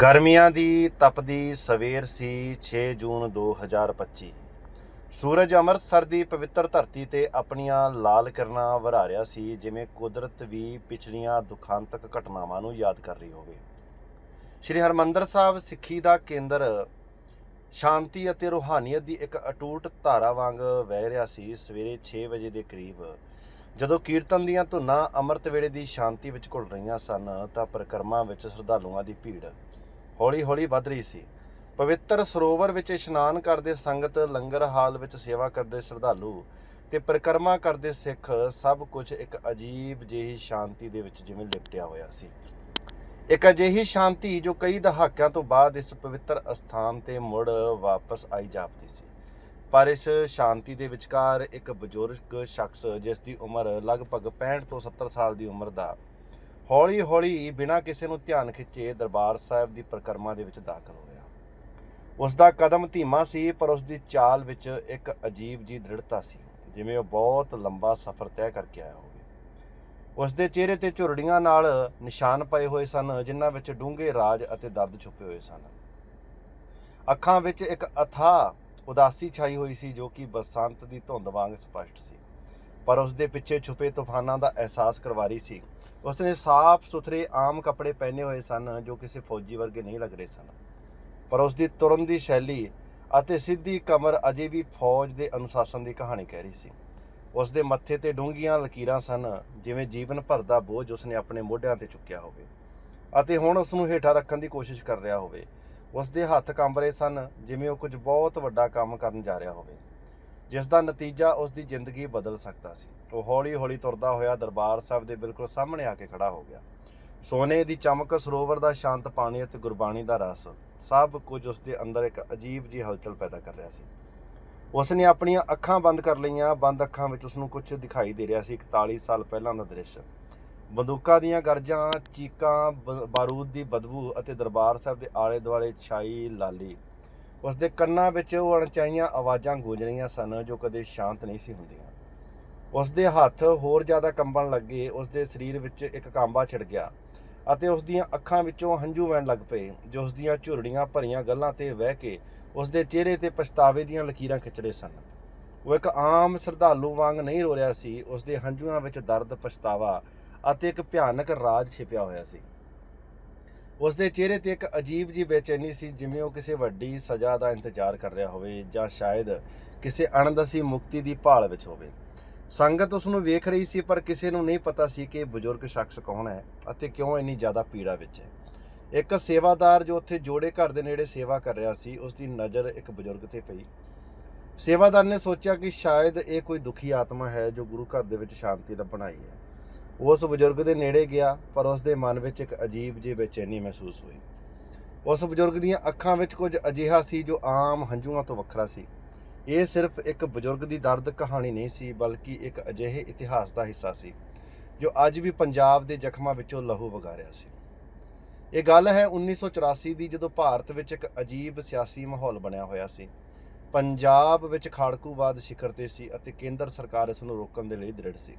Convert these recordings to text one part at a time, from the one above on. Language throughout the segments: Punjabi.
ਗਰਮੀਆਂ ਦੀ ਤਪਦੀ ਸਵੇਰ ਸੀ 6 ਜੂਨ 2025 ਸੂਰਜ ਅੰਮ੍ਰਿਤਸਰ ਦੀ ਪਵਿੱਤਰ ਧਰਤੀ ਤੇ ਆਪਣੀਆਂ ਲਾਲ ਕਿਰਨਾਂ ਵਰਾ ਰਿਹਾ ਸੀ, ਜਿਵੇਂ ਕੁਦਰਤ ਵੀ ਪਿਛਲੀਆਂ ਦੁਖਾਂਤਕ ਘਟਨਾਵਾਂ ਨੂੰ ਯਾਦ ਕਰ ਰਹੀ ਹੋਵੇ। ਸ਼੍ਰੀ ਹਰਮੰਦਰ ਸਾਹਿਬ ਸਿੱਖੀ ਦਾ ਕੇਂਦਰ ਸ਼ਾਂਤੀ ਅਤੇ ਰੂਹਾਨੀਅਤ ਦੀ ਇੱਕ ਅਟੂਟ ਧਾਰਾ ਵਾਂਗ ਵਹਿ ਰਿਹਾ ਸੀ ਸਵੇਰੇ 6 ਵਜੇ ਦੇ ਕਰੀਬ। ਜਦੋਂ ਕੀਰਤਨ ਦੀਆਂ ਧੁਨਾਂ ਅੰਮ੍ਰਿਤ ਵੇਲੇ ਦੀ ਸ਼ਾਂਤੀ ਵਿੱਚ ਘੁਲ ਰਹੀਆਂ ਸਨ, ਤਾਂ ਪਰਿਕਰਮਾ ਵਿੱਚ ਸ਼ਰਧਾਲੂਆਂ ਦੀ ਭੀੜ ਹੌਲੀ-ਹੌਲੀ ਵੱਧ ਰਹੀ ਸੀ। ਪਵਿੱਤਰ ਸਰੋਵਰ ਵਿੱਚ ਇਸ਼ਨਾਨ ਕਰਦੇ ਸੰਗਤ ਲੰਗਰ ਹਾਲ ਵਿੱਚ ਸੇਵਾ ਕਰਦੇ ਸ਼ਰਧਾਲੂ ਤੇ ਪਰਿਕਰਮਾ ਕਰਦੇ ਸਿੱਖ ਸਭ ਕੁਝ ਇੱਕ ਅਜੀਬ ਜਿਹੀ ਸ਼ਾਂਤੀ ਦੇ ਵਿੱਚ ਜਿਵੇਂ ਲਿਪਟਿਆ ਹੋਇਆ ਸੀ। ਇੱਕ ਅਜਿਹੀ ਸ਼ਾਂਤੀ ਜੋ ਕਈ ਦਹਾਕਿਆਂ ਤੋਂ ਬਾਅਦ ਇਸ ਪਵਿੱਤਰ ਅਸਥਾਨ ਤੇ ਮੁੜ ਵਾਪਸ ਆਈ ਜਾਪਦੀ ਸੀ। ਪਰ ਇਸ ਸ਼ਾਂਤੀ ਦੇ ਵਿਚਕਾਰ ਇੱਕ ਬਜ਼ੁਰਗ ਸ਼ਖਸ ਜਿਸ ਦੀ ਉਮਰ ਲਗਭਗ 65 ਤੋਂ 70 ਸਾਲ ਦੀ ਉਮਰ ਦਾ ਹੌਲੀ-ਹੌਲੀ ਬਿਨਾਂ ਕਿਸੇ ਨੂੰ ਧਿਆਨ ਖਿੱਚੇ ਦਰਬਾਰ ਸਾਹਿਬ ਦੀ ਪਰਿਕਰਮਾ ਦੇ ਵਿੱਚ ਦਾਖਲ ਹੋਇਆ। ਉਸ ਦਾ ਕਦਮ ਧੀਮਾ ਸੀ, ਪਰ ਉਸ ਦੀ ਚਾਲ ਵਿੱਚ ਇੱਕ ਅਜੀਬ ਜੀ ਦ੍ਰਿੜਤਾ ਸੀ, ਜਿਵੇਂ ਉਹ ਬਹੁਤ ਲੰਬਾ ਸਫ਼ਰ ਤੈਅ ਕਰਕੇ ਆਇਆ ਹੋਵੇ। ਉਸ ਦੇ ਚਿਹਰੇ ਤੇ ਝੁਰੜੀਆਂ ਨਾਲ ਨਿਸ਼ਾਨ ਪਏ ਹੋਏ ਸਨ, ਜਿਨ੍ਹਾਂ ਵਿੱਚ ਡੂੰਘੇ ਰਾਜ ਅਤੇ ਦਰਦ ਛੁਪੇ ਹੋਏ ਸਨ। ਅੱਖਾਂ ਵਿੱਚ ਇੱਕ ਅਥਾ ਉਦਾਸੀ ਛਾਈ ਹੋਈ ਸੀ, ਜੋ ਕਿ ਬਸੰਤ ਦੀ ਧੁੰਦ ਵਾਂਗ ਸਪਸ਼ਟ ਸੀ। ਪਰ ਉਸ ਦੇ ਪਿੱਛੇ ਛੁਪੇ ਤੂਫਾਨਾਂ ਦਾ ਅਹਿਸਾਸ ਕਰਵਾ ਰਹੀ ਸੀ। ਉਸਨੇ ਸਾਫ਼ ਸੁਥਰੇ ਆਮ ਕੱਪੜੇ ਪਹਿਨੇ ਹੋਏ ਸਨ ਜੋ ਕਿਸੇ ਫੌਜੀ ਵਰਗੇ ਨਹੀਂ ਲੱਗ ਰਹੇ ਸਨ। ਪਰ ਉਸ ਦੀ ਤੁਰਨ ਦੀ ਸ਼ੈਲੀ ਅਤੇ ਸਿੱਧੀ ਕਮਰ ਅਜੇ ਵੀ ਫੌਜ ਦੇ ਅਨੁਸ਼ਾਸਨ ਦੀ ਕਹਾਣੀ ਕਹਿ ਰਹੀ ਸੀ। ਉਸ ਦੇ ਮੱਥੇ ਤੇ ਡੂੰਘੀਆਂ ਲਕੀਰਾਂ ਸਨ, ਜਿਵੇਂ ਜੀਵਨ ਭਰ ਦਾ ਬੋਝ ਉਸਨੇ ਆਪਣੇ ਮੋਢਿਆਂ ਤੇ ਚੁੱਕਿਆ ਹੋਵੇ। ਅਤੇ ਹੁਣ ਉਸ ਨੂੰ ਹੇਠਾਂ ਰੱਖਣ ਦੀ ਕੋਸ਼ਿਸ਼ ਕਰ ਰਿਹਾ ਹੋਵੇ। ਉਸ ਦੇ ਹੱਥ ਕੰਬ ਰਹੇ ਸਨ, ਜਿਵੇਂ ਉਹ ਕੁਝ ਬਹੁਤ ਵੱਡਾ ਕੰਮ ਕਰਨ ਜਾ ਰਿਹਾ ਹੋਵੇ। ਜਿਸ ਦਾ ਨਤੀਜਾ ਉਸ ਦੀ ਜ਼ਿੰਦਗੀ ਬਦਲ ਸਕਦਾ ਸੀ। ਉਹ ਹੌਲੀ-ਹੌਲੀ ਤੁਰਦਾ ਹੋਇਆ ਦਰਬਾਰ ਸਾਹਿਬ ਦੇ ਬਿਲਕੁਲ ਸਾਹਮਣੇ ਆ ਕੇ ਖੜਾ ਹੋ ਗਿਆ। ਸੋਨੇ ਦੀ ਚਮਕ, ਸਰੋਵਰ ਦਾ ਸ਼ਾਂਤ ਪਾਣੀ ਅਤੇ ਗੁਰਬਾਣੀ ਦਾ ਰਸ, ਸਭ ਕੁਝ ਉਸ ਦੇ ਅੰਦਰ ਇੱਕ ਅਜੀਬ ਜਿਹੀ ਹਲਚਲ ਪੈਦਾ ਕਰ ਰਿਹਾ ਸੀ। ਉਸ ਨੇ ਆਪਣੀਆਂ ਅੱਖਾਂ ਬੰਦ ਕਰ ਲਈਆਂ। ਬੰਦ ਅੱਖਾਂ ਵਿੱਚ ਉਸ ਨੂੰ ਕੁਝ ਦਿਖਾਈ ਦੇ ਰਿਹਾ ਸੀ 41 ਸਾਲ ਪਹਿਲਾਂ ਦਾ ਦ੍ਰਿਸ਼। ਬੰਦੂਕਾਂ ਦੀਆਂ ਗਰਜਾਂ, ਚੀਕਾਂ, ਬ- ਬਾਰੂਦ ਦੀ ਬਦਬੂ ਅਤੇ ਦਰਬਾਰ ਸਾਹਿਬ ਦੇ ਆਲੇ ਦੁਆਲੇ ਛਾਈ ਲਾਲੀ। ਉਸ ਦੇ ਕੰਨਾਂ ਵਿੱਚ ਉਹ ਅਣਚਾਹੀਆਂ ਆਵਾਜ਼ਾਂ ਗੂੰਜ ਰਹੀਆਂ ਸਨ ਜੋ ਕਦੇ ਸ਼ਾਂਤ ਨਹੀਂ ਸੀ ਹੁੰਦੀਆਂ। ਉਸ ਦੇ ਹੱਥ ਹੋਰ ਜ਼ਿਆਦਾ ਕੰਬਣ ਲੱਗੇ ਉਸ ਦੇ ਸਰੀਰ ਵਿੱਚ ਇੱਕ ਕਾਂਬਾ ਛਿੜ ਗਿਆ ਅਤੇ ਉਸ ਦੀਆਂ ਅੱਖਾਂ ਵਿੱਚੋਂ ਹੰਝੂ ਵਹਿਣ ਲੱਗ ਪਏ, ਜੋ ਉਸ ਦੀਆਂ ਝੁਰੜੀਆਂ ਭਰੀਆਂ ਗੱਲਾਂ ਤੇ ਵਹਿ ਕੇ ਉਸ ਦੇ ਚਿਹਰੇ ਤੇ ਪਛਤਾਵੇ ਦੀਆਂ ਲਕੀਰਾਂ ਖਿੱਚ ਰਹੇ ਸਨ। ਉਹ ਇੱਕ ਆਮ ਸ਼ਰਧਾਲੂ ਵਾਂਗ ਨਹੀਂ ਰੋ ਰਿਹਾ ਸੀ ਉਸ ਦੇ ਹੰਝੂਆਂ ਵਿੱਚ ਦਰਦ, ਪਛਤਾਵਾ ਅਤੇ ਇੱਕ ਭਿਆਨਕ ਰਾਜ ਛਿਪਿਆ ਹੋਇਆ ਸੀ। ਉਸ ਦੇ ਚਿਹਰੇ ਤੇ ਇੱਕ ਅਜੀਬ ਜਿਹੀ ਬੇਚੈਨੀ ਸੀ, ਜਿਵੇਂ ਉਹ ਕਿਸੇ ਵੱਡੀ ਸਜ਼ਾ ਦਾ ਇੰਤਜ਼ਾਰ ਕਰ ਰਿਹਾ ਹੋਵੇ ਜਾਂ ਸ਼ਾਇਦ ਕਿਸੇ ਅਣਦਸੀ ਮੁਕਤੀ ਦੀ ਭਾਲ ਵਿੱਚ ਹੋਵੇ। ਸੰਗਤ ਉਸ ਨੂੰ ਵੇਖ ਰਹੀ ਸੀ, ਪਰ ਕਿਸੇ ਨੂੰ ਨਹੀਂ ਪਤਾ ਸੀ ਕਿ ਇਹ ਬਜ਼ੁਰਗ ਸ਼ਖਸ ਕੌਣ ਹੈ ਅਤੇ ਕਿਉਂ ਇੰਨੀ ਜ਼ਿਆਦਾ ਪੀੜਾ ਵਿੱਚ ਹੈ। ਇੱਕ ਸੇਵਾਦਾਰ ਜੋ ਉੱਥੇ ਜੋੜੇ ਘਰ ਦੇ ਨੇੜੇ ਸੇਵਾ ਕਰ ਰਿਹਾ ਸੀ ਉਸ ਦੀ ਨਜ਼ਰ ਇੱਕ ਬਜ਼ੁਰਗ ਤੇ ਪਈ। ਸੇਵਾਦਾਰ ਨੇ ਸੋਚਿਆ ਕਿ ਸ਼ਾਇਦ ਇਹ ਕੋਈ ਦੁਖੀ ਆਤਮਾ ਹੈ ਜੋ ਗੁਰੂ ਘਰ ਦੇ ਵਿੱਚ ਸ਼ਾਂਤੀ ਲੱਭਣ ਆਈ ਹੈ। ਉਹ ਉਸ ਬਜ਼ੁਰਗ ਦੇ ਨੇੜੇ ਗਿਆ, ਪਰ ਉਸ ਦੇ ਮਨ ਵਿੱਚ ਇੱਕ ਅਜੀਬ ਜਿਹੀ ਬੇਚੈਨੀ ਮਹਿਸੂਸ ਹੋਈ। ਉਸ ਬਜ਼ੁਰਗ ਦੀਆਂ ਅੱਖਾਂ ਵਿੱਚ ਕੁਝ ਅਜਿਹਾ ਸੀ ਜੋ ਆਮ ਹੰਝੂਆਂ ਤੋਂ ਵੱਖਰਾ ਸੀ। ਇਹ ਸਿਰਫ ਇੱਕ ਬਜ਼ੁਰਗ ਦੀ ਦਰਦ ਕਹਾਣੀ ਨਹੀਂ ਸੀ, ਬਲਕਿ ਇੱਕ ਅਜਿਹੇ ਇਤਿਹਾਸ ਦਾ ਹਿੱਸਾ ਸੀ, ਜੋ ਅੱਜ ਵੀ ਪੰਜਾਬ ਦੇ ਜ਼ਖਮਾਂ ਵਿੱਚੋਂ ਲਹੂ ਵਗਾ ਰਿਹਾ ਸੀ। ਇਹ ਗੱਲ ਹੈ 1984 ਦੀ, ਜਦੋਂ ਭਾਰਤ ਵਿੱਚ ਇੱਕ ਅਜੀਬ ਸਿਆਸੀ ਮਾਹੌਲ ਬਣਿਆ ਹੋਇਆ ਸੀ। ਪੰਜਾਬ ਵਿੱਚ ਖਾੜਕੂਵਾਦ ਸਿਖਰ ਤੇ ਸੀ ਅਤੇ ਕੇਂਦਰ ਸਰਕਾਰ ਇਸ ਨੂੰ ਰੋਕਣ ਦੇ ਲਈ ਦ੍ਰਿੜ ਸੀ।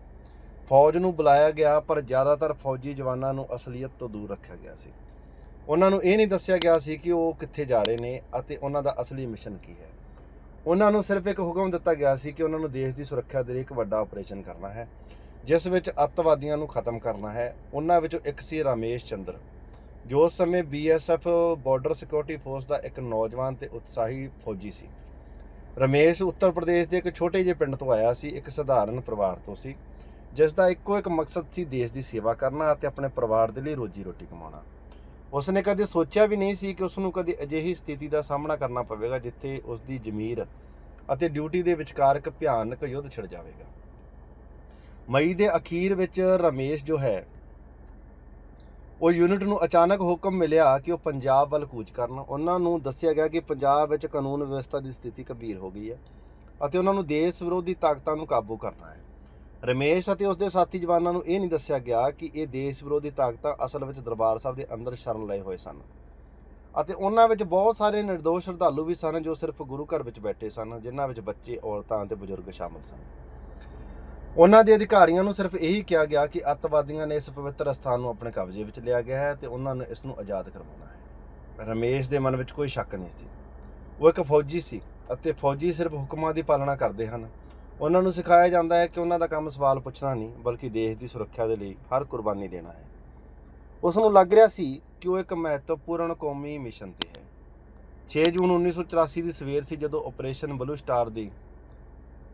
ਫੌਜ ਨੂੰ ਬੁਲਾਇਆ ਗਿਆ, ਪਰ ਜ਼ਿਆਦਾਤਰ ਫੌਜੀ ਜਵਾਨਾਂ ਨੂੰ ਅਸਲੀਅਤ ਤੋਂ ਦੂਰ ਰੱਖਿਆ ਗਿਆ ਸੀ। ਉਹਨਾਂ ਨੂੰ ਇਹ ਨਹੀਂ ਦੱਸਿਆ ਗਿਆ ਸੀ ਕਿ ਉਹ ਕਿੱਥੇ ਜਾ ਰਹੇ ਨੇ ਅਤੇ ਉਹਨਾਂ ਦਾ ਅਸਲੀ ਮਿਸ਼ਨ ਕੀ ਹੈ। ਉਹਨਾਂ ਨੂੰ ਸਿਰਫ ਇੱਕ ਹੁਕਮ ਦਿੱਤਾ ਗਿਆ ਸੀ ਕਿ ਉਹਨਾਂ ਨੂੰ ਦੇਸ਼ ਦੀ ਸੁਰੱਖਿਆ ਦੇ ਲਈ ਇੱਕ ਵੱਡਾ ਆਪਰੇਸ਼ਨ ਕਰਨਾ ਹੈ, ਜਿਸ ਵਿੱਚ ਅੱਤਵਾਦੀਆਂ ਨੂੰ ਖਤਮ ਕਰਨਾ ਹੈ। ਉਹਨਾਂ ਵਿੱਚੋਂ ਇੱਕ ਸੀ ਰਮੇਸ਼ ਚੰਦਰ, ਜੋ ਉਸ ਸਮੇਂ ਬੀਐਸਐਫ ਬਾਰਡਰ ਸਿਕਿਉਰਿਟੀ ਫੋਰਸ ਦਾ ਇੱਕ ਨੌਜਵਾਨ ਤੇ ਉਤਸ਼ਾਹੀ ਫੌਜੀ ਸੀ। ਰਮੇਸ਼ ਉੱਤਰ ਪ੍ਰਦੇਸ਼ ਦੇ ਇੱਕ ਛੋਟੇ ਜਿਹੇ ਪਿੰਡ ਤੋਂ ਆਇਆ ਸੀ, ਇੱਕ ਸਧਾਰਨ ਪਰਿਵਾਰ ਤੋਂ ਸੀ ਜਿਸ ਦਾ ਇੱਕੋ ਇੱਕ ਮਕਸਦ ਸੀ ਦੇਸ਼ ਦੀ ਸੇਵਾ ਕਰਨਾ ਅਤੇ ਆਪਣੇ ਪਰਿਵਾਰ ਦੇ ਲਈ ਰੋਜੀ ਰੋਟੀ ਕਮਾਉਣਾ। ਉਸਨੇ ਕਦੇ ਸੋਚਿਆ ਵੀ ਨਹੀਂ ਸੀ ਕਿ ਉਸ ਨੂੰ ਕਦੇ ਅਜਿਹੀ ਸਥਿਤੀ ਦਾ ਸਾਹਮਣਾ ਕਰਨਾ ਪਵੇਗਾ ਜਿੱਥੇ ਉਸ ਦੀ ਜ਼ਮੀਰ ਅਤੇ ਡਿਊਟੀ ਦੇ ਵਿਚਕਾਰ ਇੱਕ ਭਿਆਨਕ ਯੁੱਧ ਛਿੜ ਜਾਵੇਗਾ। ਮਈ ਦੇ ਅਖੀਰ ਵਿੱਚ ਰਮੇਸ਼ ਜੋ ਹੈ, ਉਹ ਯੂਨਿਟ ਨੂੰ ਅਚਾਨਕ ਹੁਕਮ ਮਿਲਿਆ ਕਿ ਉਹ ਪੰਜਾਬ ਵੱਲ ਕੂਚ ਕਰਨ। ਉਹਨਾਂ ਨੂੰ ਦੱਸਿਆ ਗਿਆ ਕਿ ਪੰਜਾਬ ਵਿੱਚ ਕਾਨੂੰਨ ਵਿਵਸਥਾ ਦੀ ਸਥਿਤੀ ਗੰਭੀਰ ਹੋ ਗਈ ਹੈ ਅਤੇ ਉਹਨਾਂ ਨੂੰ ਦੇਸ਼ ਵਿਰੋਧੀ ਤਾਕਤਾਂ ਨੂੰ ਕਾਬੂ ਕਰਨਾ ਹੈ। ਰਮੇਸ਼ ਅਤੇ ਉਸਦੇ ਸਾਥੀ ਜਵਾਨਾਂ ਨੂੰ ਇਹ ਨਹੀਂ ਦੱਸਿਆ ਗਿਆ ਕਿ ਇਹ ਦੇਸ਼ ਵਿਰੋਧੀ ਤਾਕਤਾਂ ਅਸਲ ਵਿੱਚ ਦਰਬਾਰ ਸਾਹਿਬ ਦੇ ਅੰਦਰ ਸ਼ਰਨ ਲਏ ਹੋਏ ਸਨ। ਅਤੇ ਉਹਨਾਂ ਵਿੱਚ ਬਹੁਤ ਸਾਰੇ ਨਿਰਦੋਸ਼ ਸ਼ਰਧਾਲੂ ਵੀ ਸਨ ਜੋ ਸਿਰਫ ਗੁਰੂ ਘਰ ਵਿੱਚ ਬੈਠੇ ਸਨ, ਜਿਨ੍ਹਾਂ ਵਿੱਚ ਬੱਚੇ, ਔਰਤਾਂ ਅਤੇ ਬਜ਼ੁਰਗ ਸ਼ਾਮਲ ਸਨ। ਉਹਨਾਂ ਦੇ ਅਧਿਕਾਰੀਆਂ ਨੂੰ ਸਿਰਫ ਇਹੀ ਕਿਹਾ ਗਿਆ ਕਿ ਅੱਤਵਾਦੀਆਂ ਨੇ ਇਸ ਪਵਿੱਤਰ ਸਥਾਨ ਨੂੰ ਆਪਣੇ ਕਬਜ਼ੇ ਵਿੱਚ ਲਿਆ ਗਿਆ ਹੈ ਤੇ ਉਹਨਾਂ ਨੂੰ ਇਸ ਨੂੰ ਆਜ਼ਾਦ ਕਰਵਾਉਣਾ ਹੈ। ਰਮੇਸ਼ ਦੇ ਮਨ ਵਿੱਚ ਕੋਈ ਸ਼ੱਕ ਨਹੀਂ ਸੀ। ਉਹ ਇੱਕ ਫੌਜੀ ਸੀ ਅਤੇ ਫੌਜੀ ਸਿਰਫ ਹੁਕਮਾਂ ਦੀ ਪਾਲਣਾ ਕਰਦੇ ਹਨ। ਉਹਨਾਂ ਨੂੰ ਸਿਖਾਇਆ ਜਾਂਦਾ ਹੈ ਕਿ ਉਹਨਾਂ ਦਾ ਕੰਮ ਸਵਾਲ ਪੁੱਛਣਾ ਨਹੀਂ, ਬਲਕਿ ਦੇਸ਼ ਦੀ ਸੁਰੱਖਿਆ ਦੇ ਲਈ ਹਰ ਕੁਰਬਾਨੀ ਦੇਣਾ ਹੈ। ਉਸ ਨੂੰ ਲੱਗ ਰਿਹਾ ਸੀ ਕਿ ਉਹ ਇੱਕ ਮਹੱਤਵਪੂਰਨ ਕੌਮੀ ਮਿਸ਼ਨ ਤੇ ਹੈ। 6 ਜੂਨ 1984 ਦੀ ਸਵੇਰ ਸੀ ਜਦੋਂ ਆਪਰੇਸ਼ਨ ਬਲੂ ਸਟਾਰ ਦੀ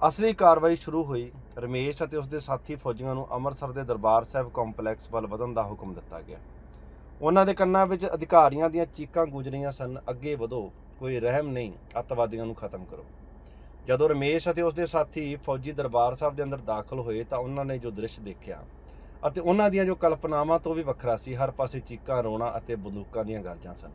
ਅਸਲੀ ਕਾਰਵਾਈ ਸ਼ੁਰੂ ਹੋਈ। ਰਮੇਸ਼ ਅਤੇ ਉਸਦੇ ਸਾਥੀ ਫੌਜੀਆਂ ਨੂੰ ਅੰਮ੍ਰਿਤਸਰ ਦੇ ਦਰਬਾਰ ਸਾਹਿਬ ਕੰਪਲੈਕਸ ਵੱਲ ਵਧਣ ਦਾ ਹੁਕਮ ਦਿੱਤਾ ਗਿਆ। ਉਹਨਾਂ ਦੇ ਕੰਨਾਂ ਵਿੱਚ ਅਧਿਕਾਰੀਆਂ ਦੀਆਂ ਚੀਕਾਂ ਗੂੰਜ ਰਹੀਆਂ ਸਨ, ਅੱਗੇ ਵਧੋ, ਕੋਈ ਰਹਿਮ ਨਹੀਂ, ਅੱਤਵਾਦੀਆਂ ਨੂੰ ਖਤਮ ਕਰੋ। ਜਦੋਂ ਰਮੇਸ਼ ਅਤੇ ਉਸਦੇ ਸਾਥੀ ਫੌਜੀ ਦਰਬਾਰ ਸਾਹਿਬ ਦੇ ਅੰਦਰ ਦਾਖਲ ਹੋਏ ਤਾਂ ਉਹਨਾਂ ਨੇ ਜੋ ਦ੍ਰਿਸ਼ ਦੇਖਿਆ ਅਤੇ ਉਹਨਾਂ ਦੀਆਂ ਜੋ ਕਲਪਨਾਵਾਂ ਤੋਂ ਵੀ ਵੱਖਰਾ ਸੀ, ਹਰ ਪਾਸੇ ਚੀਕਾਂ, ਰੋਣਾ ਅਤੇ ਬੰਦੂਕਾਂ ਦੀਆਂ ਗਰਜਾਂ ਸਨ।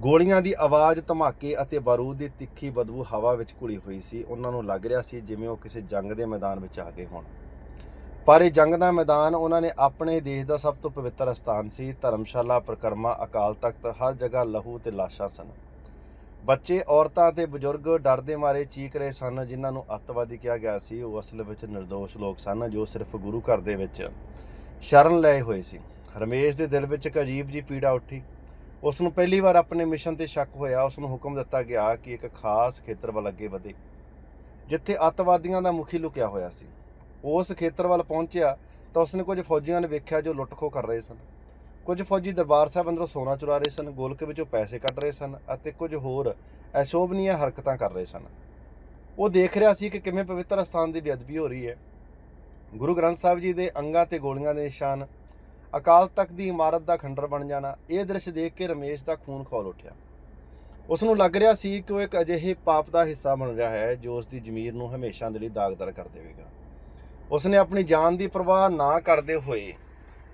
ਗੋਲੀਆਂ ਦੀ ਆਵਾਜ਼, ਧਮਾਕੇ ਅਤੇ ਬਾਰੂਦ ਦੀ ਤਿੱਖੀ ਬਦਬੂ ਹਵਾ ਵਿੱਚ ਘੁਲੀ ਹੋਈ ਸੀ। ਉਹਨਾਂ ਨੂੰ ਲੱਗ ਰਿਹਾ ਸੀ ਜਿਵੇਂ ਉਹ ਕਿਸੇ ਜੰਗ ਦੇ ਮੈਦਾਨ ਵਿੱਚ ਆ ਗਏ ਹੋਣ। ਪਰ ਇਹ ਜੰਗ ਦਾ ਮੈਦਾਨ ਉਹਨਾਂ ਨੇ ਆਪਣੇ ਦੇਸ਼ ਦਾ ਸਭ ਤੋਂ ਪਵਿੱਤਰ ਸਥਾਨ ਸੀ। ਧਰਮਸ਼ਾਲਾ, ਪ੍ਰਕਰਮਾ, ਅਕਾਲ ਤਖਤ, ਹਰ ਜਗ੍ਹਾ ਲਹੂ ਤੇ ਲਾਸ਼ਾਂ ਸਨ। ਬੱਚੇ, ਔਰਤਾਂ ਤੇ ਬਜ਼ੁਰਗ ਡਰ ਦੇ ਮਾਰੇ ਚੀਕ ਰਹੇ ਸਨ, ਜਿਨ੍ਹਾਂ ਨੂੰ ਅੱਤਵਾਦੀ ਕਿਹਾ ਗਿਆ ਸੀ। ਉਹ ਅਸਲ ਵਿੱਚ નિર્ਦੋਸ਼ ਲੋਕ ਸਨ, ਜੋ ਸਿਰਫ ਗੁਰੂ ਘਰ ਦੇ ਵਿੱਚ ਸ਼ਰਨ ਲਏ ਹੋਏ ਸੀ। ਰਮੇਸ਼ ਦੇ ਦਿਲ ਵਿੱਚ ਇੱਕ ਅਜੀਬ ਜੀ ਪੀੜਾ ਉੱਠੀ। ਉਸ ਨੂੰ ਪਹਿਲੀ ਵਾਰ ਆਪਣੇ ਮਿਸ਼ਨ ਤੇ ਸ਼ੱਕ ਹੋਇਆ। ਉਸ ਨੂੰ ਹੁਕਮ ਦਿੱਤਾ ਗਿਆ ਕਿ ਇੱਕ ਖਾਸ ਖੇਤਰ ਵੱਲ ਅੱਗੇ ਵਧੇ, ਜਿੱਥੇ ਅੱਤਵਾਦੀਆਂ ਦਾ ਮੁਖੀ ਲੁਕਿਆ ਹੋਇਆ ਸੀ। ਉਸ ਖੇਤਰ ਵੱਲ ਪਹੁੰਚਿਆ ਤਾਂ ਉਸਨੇ ਕੁਝ ਫੌਜੀਆਂ ਨੇ ਵੇਖਿਆ ਜੋ ਲੁੱਟਖੋ ਕਰ ਰਹੇ ਸਨ। ਕੁਝ ਫੌਜੀ ਦਰਬਾਰ ਸਾਹਿਬ ਅੰਦਰੋਂ ਸੋਨਾ ਚੁਰਾ ਰਹੇ ਸਨ, ਗੋਲਕ ਵਿੱਚੋਂ ਪੈਸੇ ਕੱਢ ਰਹੇ ਸਨ ਅਤੇ ਕੁਝ ਹੋਰ ਅਸ਼ੋਭਨੀय ਹਰਕਤਾਂ ਕਰ ਰਹੇ ਸਨ। ਉਹ ਦੇਖ ਰਿਹਾ ਸੀ ਕਿ ਕਿਵੇਂ ਪਵਿੱਤਰ ਸਥਾਨ ਦੀ ਬੇਅਦਬੀ ਹੋ ਰਹੀ ਹੈ। ਗੁਰੂ ਗ੍ਰੰਥ ਸਾਹਿਬ ਜੀ ਦੇ ਅੰਗਾਂ ਤੇ ਗੋਲੀਆਂ ਦੇ ਨਿਸ਼ਾਨ, ਅਕਾਲ ਤਖਤ ਦੀ ਇਮਾਰਤ ਦਾ ਖੰਡਰ ਬਣ ਜਾਣਾ, ਇਹ ਦ੍ਰਿਸ਼ ਦੇਖ ਕੇ ਰਮੇਸ਼ ਦਾ ਖੂਨ ਖੌਲ ਉੱਠਿਆ। ਉਸ ਨੂੰ ਲੱਗ ਰਿਹਾ ਸੀ ਕਿ ਉਹ ਇੱਕ ਅਜਿਹੇ ਪਾਪ ਦਾ ਹਿੱਸਾ ਬਣ ਰਿਹਾ ਹੈ ਜੋ ਉਸ ਦੀ ਜ਼ਮੀਰ ਨੂੰ ਹਮੇਸ਼ਾ ਦੇ ਲਈ ਦਾਗਦਾਰ ਕਰ ਦੇਵੇਗਾ। ਉਸ ਨੇ ਆਪਣੀ ਜਾਨ ਦੀ ਪਰਵਾਹ ਨਾ ਕਰਦੇ ਹੋਏ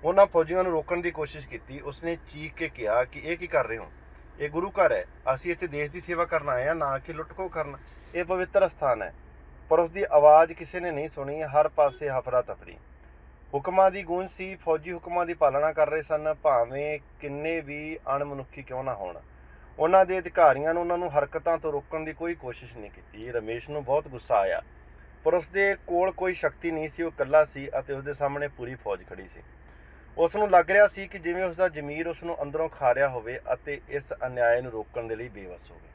ਉਹਨਾਂ ਫੌਜੀਆਂ ਨੂੰ ਰੋਕਣ ਦੀ ਕੋਸ਼ਿਸ਼ ਕੀਤੀ। ਉਸਨੇ ਚੀਖ ਕੇ ਕਿਹਾ ਕਿ ਇਹ ਕੀ ਕਰ ਰਹੇ ਹੋ? ਇਹ ਗੁਰੂ ਘਰ ਹੈ। ਅਸੀਂ ਇੱਥੇ ਦੇਸ਼ ਦੀ ਸੇਵਾ ਕਰਨ ਆਏ ਹਾਂ, ਨਾ ਕਿ ਲੁੱਟਖੋ ਕਰਨ। ਇਹ ਪਵਿੱਤਰ ਸਥਾਨ ਹੈ। ਪਰ ਉਸ ਦੀ ਆਵਾਜ਼ ਕਿਸੇ ਨੇ ਨਹੀਂ ਸੁਣੀ। ਹਰ ਪਾਸੇ ਹਫਰਾ ਤਫਰੀ ਹੁਕਮਾਂ ਦੀ ਗੂੰਜ ਸੀ। ਫੌਜੀ ਹੁਕਮਾਂ ਦੀ ਪਾਲਣਾ ਕਰ ਰਹੇ ਸਨ। ਭਾਵੇਂ ਕਿੰਨੇ ਵੀ ਅਣਮਨੁੱਖੀ ਕਿਉਂ ਨਾ ਹੋਣ। ਉਹਨਾਂ ਦੇ ਅਧਿਕਾਰੀਆਂ ਨੂੰ ਉਹਨਾਂ ਨੂੰ ਹਰਕਤਾਂ ਤੋਂ ਰੋਕਣ ਦੀ ਕੋਈ ਕੋਸ਼ਿਸ਼ ਨਹੀਂ ਕੀਤੀ। ਰਮੇਸ਼ ਨੂੰ ਬਹੁਤ ਗੁੱਸਾ ਆਇਆ। ਪਰ ਉਸ ਦੇ ਕੋਲ ਕੋਈ ਸ਼ਕਤੀ ਨਹੀਂ ਸੀ। ਉਹ ਇਕੱਲਾ ਸੀ ਅਤੇ ਉਸ ਦੇ ਸਾਹਮਣੇ ਪੂਰੀ ਫੌਜ ਖੜੀ ਸੀ। ਉਸ ਨੂੰ ਲੱਗ ਰਿਹਾ ਸੀ ਕਿ ਜਿਵੇਂ ਉਸ ਦਾ ਜ਼ਮੀਰ ਉਸ ਨੂੰ ਅੰਦਰੋਂ ਖਾ ਰਿਹਾ ਹੋਵੇ ਅਤੇ ਇਸ ਅਨਿਆਏ ਨੂੰ ਰੋਕਣ ਦੇ ਲਈ ਬੇਵਸ ਹੋਵੇ।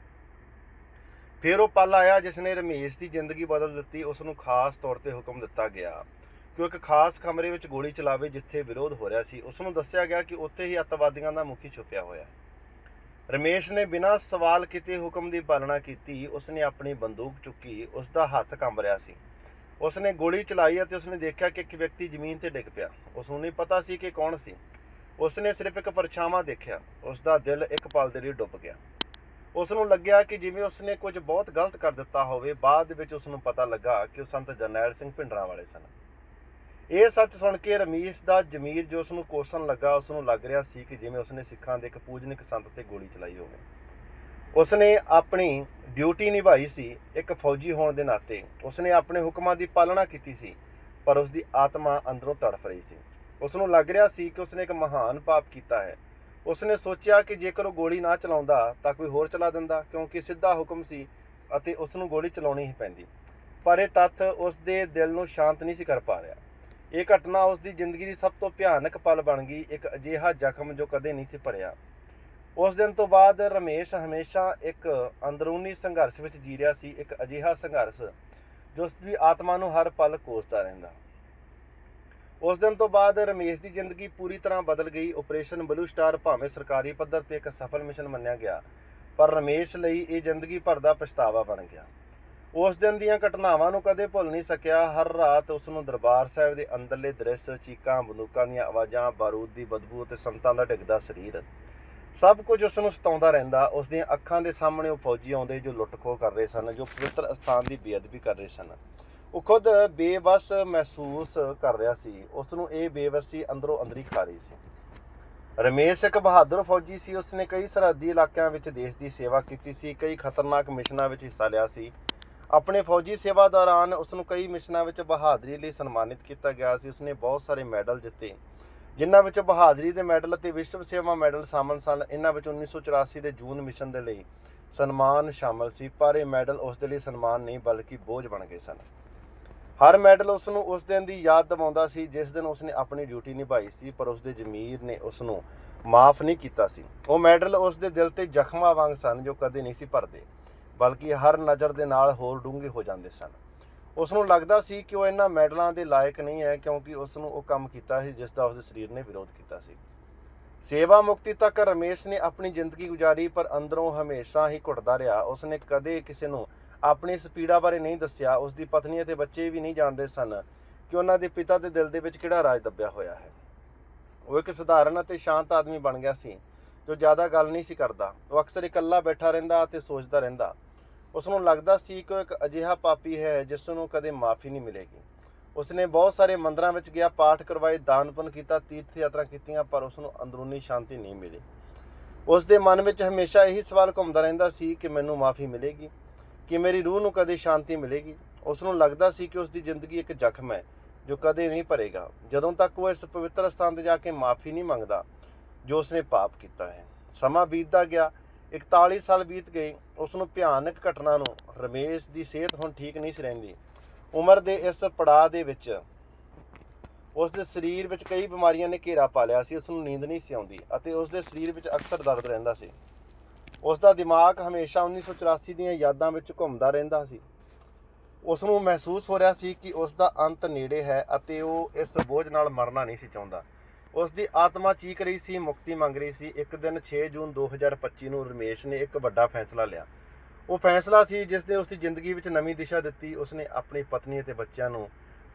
ਫਿਰ ਉਹ ਪਲ ਆਇਆ ਜਿਸ ਨੇ ਰਮੇਸ਼ ਦੀ ਜ਼ਿੰਦਗੀ ਬਦਲ ਦਿੱਤੀ ਉਸ ਨੂੰ ਖਾਸ ਤੌਰ ਤੇ ਹੁਕਮ ਦਿੱਤਾ ਗਿਆ ਕਿ ਉਹ ਇੱਕ ਖਾਸ ਕਮਰੇ ਵਿੱਚ ਗੋਲੀ ਚਲਾਵੇ ਜਿੱਥੇ ਵਿਰੋਧ ਹੋ ਰਿਹਾ ਸੀ। ਉਸ ਨੂੰ ਦੱਸਿਆ ਗਿਆ ਕਿ ਉੱਥੇ ਹੀ ਅੱਤਵਾਦੀਆਂ ਦਾ ਮੁਖੀ ਛੁਪਿਆ ਹੋਇਆ ਹੈ। ਰਮੇਸ਼ ਨੇ ਬਿਨਾਂ ਸਵਾਲ ਕੀਤੇ ਹੁਕਮ ਦੀ ਪਾਲਣਾ ਕੀਤੀ। ਉਸ ਨੇ ਆਪਣੀ ਬੰਦੂਕ ਚੁੱਕੀ ਉਸ ਦਾ ਹੱਥ ਕੰਬ ਰਿਹਾ ਸੀ। ਉਸਨੇ ਗੋਲੀ ਚਲਾਈ ਅਤੇ ਉਸਨੇ ਦੇਖਿਆ ਕਿ ਇੱਕ ਵਿਅਕਤੀ ਜ਼ਮੀਨ ਤੇ ਡਿੱਗ ਪਿਆ। ਉਸ ਨੂੰ ਨਹੀਂ ਪਤਾ ਸੀ ਕਿ ਕੌਣ ਸੀ। ਉਸਨੇ ਸਿਰਫ ਇੱਕ ਪਰਛਾਵਾਂ ਦੇਖਿਆ। ਉਸ ਦਾ ਦਿਲ ਇੱਕ ਪਲ ਦੇ ਲਈ ਡੁੱਬ ਗਿਆ। ਉਸ ਨੂੰ ਲੱਗਿਆ ਕਿ ਜਿਵੇਂ ਉਸਨੇ ਕੁਝ ਬਹੁਤ ਗਲਤ ਕਰ ਦਿੱਤਾ ਹੋਵੇ, ਬਾਅਦ ਵਿੱਚ ਉਸ ਨੂੰ ਪਤਾ ਲੱਗਾ ਕਿ ਉਹ ਸੰਤ ਜਰਨੈਲ ਸਿੰਘ ਭਿੰਡਰਾਂ ਵਾਲੇ ਸਨ। ਇਹ ਸੱਚ ਸੁਣ ਕੇ ਰਮੀਸ਼ ਦਾ ਜ਼ਮੀਰ ਜੋ ਉਸ ਨੂੰ ਕੋਸਣ ਲੱਗਾ ਉਸ ਨੂੰ ਲੱਗ ਰਿਹਾ ਸੀ ਕਿ ਜਿਵੇਂ ਉਸਨੇ ਸਿੱਖਾਂ ਦੇ ਇੱਕ ਪੂਜਨਿਕ ਸੰਤ ਤੇ ਗੋਲੀ ਚਲਾਈ ਹੋਵੇ। ਉਸਨੇ ਆਪਣੀ ਡਿਊਟੀ ਨਿਭਾਈ ਸੀ ਇੱਕ ਫੌਜੀ ਹੋਣ ਦੇ ਨਾਤੇ। ਉਸਨੇ ਆਪਣੇ ਹੁਕਮਾਂ ਦੀ ਪਾਲਣਾ ਕੀਤੀ ਸੀ, ਪਰ ਉਸ ਦੀ ਆਤਮਾ ਅੰਦਰੋਂ ਤੜਫ ਰਹੀ ਸੀ। ਉਸ ਨੂੰ ਲੱਗ ਰਿਹਾ ਸੀ ਕਿ ਉਸਨੇ ਇੱਕ ਮਹਾਨ ਪਾਪ ਕੀਤਾ ਹੈ। ਉਸਨੇ ਸੋਚਿਆ ਕਿ ਜੇਕਰ ਉਹ ਗੋਲੀ ਨਾ ਚਲਾਉਂਦਾ, ਤਾਂ ਕੋਈ ਹੋਰ ਚਲਾ ਦਿੰਦਾ, ਕਿਉਂਕਿ ਸਿੱਧਾ ਹੁਕਮ ਸੀ ਅਤੇ ਉਸ ਨੂੰ ਗੋਲੀ ਚਲਾਉਣੀ ਹੀ ਪੈਂਦੀ। ਪਰ ਇਹ ਤੱਥ ਉਸ ਦੇ ਦਿਲ ਨੂੰ ਸ਼ਾਂਤ ਨਹੀਂ ਸੀ ਕਰ ਪਾ ਰਿਹਾ। ਇਹ ਘਟਨਾ ਉਸ ਦੀ ਜ਼ਿੰਦਗੀ ਦੀ ਸਭ ਤੋਂ ਭਿਆਨਕ ਪਲ ਬਣ ਗਈ, ਇੱਕ ਅਜਿਹਾ ਜ਼ਖਮ ਜੋ ਕਦੇ ਨਹੀਂ ਸੀ ਭਰਿਆ। ਉਸ ਦਿਨ ਤੋਂ ਬਾਅਦ ਰਮੇਸ਼ ਹਮੇਸ਼ਾ ਇੱਕ ਅੰਦਰੂਨੀ ਸੰਘਰਸ਼ ਵਿੱਚ ਜੀ ਰਿਹਾ ਸੀ, ਇੱਕ ਅਜਿਹਾ ਸੰਘਰਸ਼ ਜੋ ਉਸ ਦੀ ਆਤਮਾ ਨੂੰ ਹਰ ਪਲ ਕੋਸਦਾ ਰਹਿੰਦਾ। ਉਸ ਦਿਨ ਤੋਂ ਬਾਅਦ ਰਮੇਸ਼ ਦੀ ਜ਼ਿੰਦਗੀ ਪੂਰੀ ਤਰ੍ਹਾਂ ਬਦਲ ਗਈ। ਆਪਰੇਸ਼ਨ ਬਲੂ ਸਟਾਰ ਭਾਵੇਂ ਸਰਕਾਰੀ ਪੱਧਰ ਤੇ ਇੱਕ ਸਫਲ ਮਿਸ਼ਨ ਮੰਨਿਆ ਗਿਆ, ਪਰ ਰਮੇਸ਼ ਲਈ ਇਹ ਜ਼ਿੰਦਗੀ ਭਰ ਦਾ ਪਛਤਾਵਾ ਬਣ ਗਿਆ। ਉਸ ਦਿਨ ਦੀਆਂ ਘਟਨਾਵਾਂ ਨੂੰ ਕਦੇ ਭੁੱਲ ਨਹੀਂ ਸਕਿਆ। ਹਰ ਰਾਤ ਉਸ ਨੂੰ ਦਰਬਾਰ ਸਾਹਿਬ ਦੇ ਅੰਦਰਲੇ ਦ੍ਰਿਸ਼, ਚੀਕਾਂ, ਬੰਦੂਕਾਂ ਦੀਆਂ ਆਵਾਜ਼ਾਂ, ਬਾਰੂਦ ਦੀ ਬਦਬੂ ਅਤੇ ਸੰਤਾਂ ਦਾ ਡਿੱਗਦਾ ਸਰੀਰ। ਸਭ ਕੁਝ ਉਸ ਨੂੰ ਸਤਾਉਂਦਾ ਰਹਿੰਦਾ, ਉਸ ਦੀਆਂ ਅੱਖਾਂ ਦੇ ਸਾਹਮਣੇ ਉਹ ਫੌਜੀ ਆਉਂਦੇ ਜੋ ਲੁੱਟਖੋ ਕਰ ਰਹੇ ਸਨ, ਜੋ ਪਵਿੱਤਰ ਅਸਥਾਨ ਦੀ ਬੇਅਦਬੀ ਕਰ ਰਹੇ ਸਨ। ਉਹ ਖੁਦ ਬੇਵਸ ਮਹਿਸੂਸ ਕਰ ਰਿਹਾ ਸੀ, ਉਸ ਨੂੰ ਇਹ ਬੇਵਸੀ ਅੰਦਰੋਂ ਅੰਦਰੀ ਖਾ ਰਹੀ ਸੀ। ਰਮੇਸ਼ ਇੱਕ ਬਹਾਦਰ ਫੌਜੀ ਸੀ ਉਸਨੇ ਕਈ ਸਰਹੱਦੀ ਇਲਾਕਿਆਂ ਵਿੱਚ ਦੇਸ਼ ਦੀ ਸੇਵਾ ਕੀਤੀ ਸੀ, ਕਈ ਖਤਰਨਾਕ ਮਿਸ਼ਨਾਂ ਵਿੱਚ ਹਿੱਸਾ ਲਿਆ ਸੀ। ਆਪਣੇ ਫੌਜੀ ਸੇਵਾ ਦੌਰਾਨ ਉਸ ਨੂੰ ਕਈ ਮਿਸ਼ਨਾਂ ਵਿੱਚ ਬਹਾਦਰੀ ਲਈ ਸਨਮਾਨਿਤ ਕੀਤਾ ਗਿਆ ਸੀ ਉਸਨੇ ਬਹੁਤ ਸਾਰੇ ਮੈਡਲ ਜਿੱਤੇ। ਜਿਨ੍ਹਾਂ ਵਿੱਚ ਬਹਾਦਰੀ ਦੇ ਮੈਡਲ ਅਤੇ ਵਿਸ਼ਵ ਸੇਵਾ ਮੈਡਲ ਸ਼ਾਮਲ ਸਨ ਇਹਨਾਂ ਵਿੱਚ 1984 ਦੇ ਜੂਨ ਮਿਸ਼ਨ ਦੇ ਲਈ ਸਨਮਾਨ ਸ਼ਾਮਲ ਸੀ, ਪਰ ਇਹ ਮੈਡਲ ਉਸ ਦੇ ਲਈ ਸਨਮਾਨ ਨਹੀਂ, ਬਲਕਿ ਬੋਝ ਬਣ ਗਏ ਸਨ। ਹਰ ਮੈਡਲ ਉਸ ਨੂੰ ਉਸ ਦਿਨ ਦੀ ਯਾਦ ਦਿਵਾਉਂਦਾ ਸੀ, ਜਿਸ ਦਿਨ ਉਸ ਨੇ ਆਪਣੀ ਡਿਊਟੀ ਨਿਭਾਈ ਸੀ, ਪਰ ਉਸ ਦੇ ਜ਼ਮੀਰ ਨੇ ਉਸ ਨੂੰ ਮਾਫ ਨਹੀਂ ਕੀਤਾ ਸੀ। ਉਹ ਮੈਡਲ ਉਸ ਦੇ ਦਿਲ ਤੇ ਜ਼ਖਮਾਂ ਵਾਂਗ ਸਨ, ਜੋ ਕਦੇ ਨਹੀਂ ਸੀ ਭਰਦੇ, ਬਲਕਿ ਹਰ ਨਜ਼ਰ ਦੇ ਨਾਲ ਹੋਰ ਡੂੰਘੇ ਹੋ ਜਾਂਦੇ ਸਨ। ਉਸ ਨੂੰ ਲੱਗਦਾ ਸੀ ਕਿ ਉਹ ਇਹਨਾਂ ਮੈਡਲਾਂ ਦੇ ਲਾਇਕ ਨਹੀਂ ਹੈ ਕਿਉਂਕਿ ਉਸ ਨੂੰ ਉਹ ਕੰਮ ਕੀਤਾ ਸੀ ਜਿਸ ਦਾ ਉਸਦੇ ਸਰੀਰ ਨੇ ਵਿਰੋਧ ਕੀਤਾ ਸੀ। ਸੇਵਾ ਮੁਕਤੀ ਤੱਕ ਰਮੇਸ਼ ਨੇ ਆਪਣੀ ਜ਼ਿੰਦਗੀ ਗੁਜ਼ਾਰੀ ਪਰ ਅੰਦਰੋਂ ਹਮੇਸ਼ਾ ਹੀ ਘੁੱਟਦਾ ਰਿਹਾ। ਉਸਨੇ ਕਦੇ ਕਿਸੇ ਨੂੰ ਆਪਣੀ ਸਪੀੜਾ ਬਾਰੇ ਨਹੀਂ ਦੱਸਿਆ। ਉਸ ਦੀ ਪਤਨੀ ਅਤੇ ਬੱਚੇ ਵੀ ਨਹੀਂ ਜਾਣਦੇ ਸਨ ਕਿ ਉਹਨਾਂ ਦੇ ਪਿਤਾ ਦੇ ਦਿਲ ਦੇ ਵਿੱਚ ਕਿਹੜਾ ਰਾਜ ਦੱਬਿਆ ਹੋਇਆ ਹੈ। ਉਹ ਇੱਕ ਸਧਾਰਨ ਅਤੇ ਸ਼ਾਂਤ ਆਦਮੀ ਬਣ ਗਿਆ ਸੀ, ਜੋ ਜ਼ਿਆਦਾ ਗੱਲ ਨਹੀਂ ਸੀ ਕਰਦਾ। ਉਹ ਅਕਸਰ ਇਕੱਲਾ ਬੈਠਾ ਰਹਿੰਦਾ ਅਤੇ ਸੋਚਦਾ ਰਹਿੰਦਾ ਉਸ ਨੂੰ ਲੱਗਦਾ ਸੀ ਕਿ ਉਹ ਇੱਕ ਅਜਿਹਾ ਪਾਪੀ ਹੈ ਜਿਸ ਨੂੰ ਕਦੇ ਮਾਫੀ ਨਹੀਂ ਮਿਲੇਗੀ। ਉਸਨੇ ਬਹੁਤ ਸਾਰੇ ਮੰਦਰਾਂ ਵਿੱਚ ਗਿਆ, ਪਾਠ ਕਰਵਾਏ ਦਾਨਪਨ ਕੀਤਾ, ਤੀਰਥ ਯਾਤਰਾ ਕੀਤੀਆਂ, ਪਰ ਉਸ ਨੂੰ ਅੰਦਰੂਨੀ ਸ਼ਾਂਤੀ ਨਹੀਂ ਮਿਲੀ। ਉਸ ਦੇ ਮਨ ਵਿੱਚ ਹਮੇਸ਼ਾ ਇਹੀ ਸਵਾਲ ਘੁੰਮਦਾ ਰਹਿੰਦਾ ਸੀ ਕਿ ਮੈਨੂੰ ਮਾਫੀ ਮਿਲੇਗੀ? ਕਿ ਮੇਰੀ ਰੂਹ ਨੂੰ ਕਦੇ ਸ਼ਾਂਤੀ ਮਿਲੇਗੀ? ਉਸ ਨੂੰ ਲੱਗਦਾ ਸੀ ਕਿ ਉਸ ਦੀ ਜ਼ਿੰਦਗੀ ਇੱਕ ਜ਼ਖਮ ਹੈ, ਜੋ ਕਦੇ ਨਹੀਂ ਭਰੇਗਾ। ਜਦੋਂ ਤੱਕ ਉਹ ਇਸ ਪਵਿੱਤਰ ਸਥਾਨ ਤੇ ਜਾ ਕੇ ਮਾਫੀ ਨਹੀਂ ਮੰਗਦਾ, ਜੋ ਉਸਨੇ ਪਾਪ ਕੀਤਾ ਹੈ। ਸਮਾਂ ਬੀਤਦਾ ਗਿਆ 41 ਸਾਲ ਬੀਤ ਗਏ ਉਸ ਨੂੰ ਭਿਆਨਕ ਘਟਨਾ ਨੂੰ, ਰਮੇਸ਼ ਦੀ ਸਿਹਤ ਹੁਣ ਠੀਕ ਨਹੀਂ ਸੀ ਰਹਿੰਦੀ। ਉਮਰ ਦੇ ਇਸ ਪੜਾਅ ਦੇ ਵਿੱਚ ਉਸ ਦੇ ਸਰੀਰ ਵਿੱਚ ਕਈ ਬਿਮਾਰੀਆਂ ਨੇ ਘੇਰਾ ਪਾ ਲਿਆ ਸੀ ਉਸ ਨੂੰ ਨੀਂਦ ਨਹੀਂ ਸੀ ਆਉਂਦੀ ਅਤੇ ਉਸ ਦੇ ਸਰੀਰ ਵਿੱਚ ਅਕਸਰ ਦਰਦ ਰਹਿੰਦਾ ਸੀ। ਉਸ ਦਾ ਦਿਮਾਗ ਹਮੇਸ਼ਾ 1984 ਦੀਆਂ ਯਾਦਾਂ ਵਿੱਚ ਘੁੰਮਦਾ ਰਹਿੰਦਾ ਸੀ। ਉਸ ਨੂੰ ਮਹਿਸੂਸ ਹੋ ਰਿਹਾ ਸੀ ਕਿ ਉਸ ਦਾ ਅੰਤ ਨੇੜੇ ਹੈ ਅਤੇ ਉਹ ਇਸ ਬੋਝ ਨਾਲ ਮਰਨਾ ਨਹੀਂ ਸੀ ਚਾਹੁੰਦਾ। ਉਸ ਦੀ ਆਤਮਾ ਚੀਕ ਰਹੀ ਸੀ, ਮੁਕਤੀ ਮੰਗ ਰਹੀ ਸੀ। ਇੱਕ ਦਿਨ 6 ਜੂਨ 2025 ਨੂੰ ਰਮੇਸ਼ ਨੇ ਇੱਕ ਵੱਡਾ ਫੈਸਲਾ ਲਿਆ। ਉਹ ਫੈਸਲਾ ਸੀ ਜਿਸ ਨੇ ਉਸ ਦੀ ਜ਼ਿੰਦਗੀ ਵਿੱਚ ਨਵੀਂ ਦਿਸ਼ਾ ਦਿੱਤੀ। ਉਸ ਨੇ ਆਪਣੀ ਪਤਨੀ ਅਤੇ ਬੱਚਿਆਂ ਨੂੰ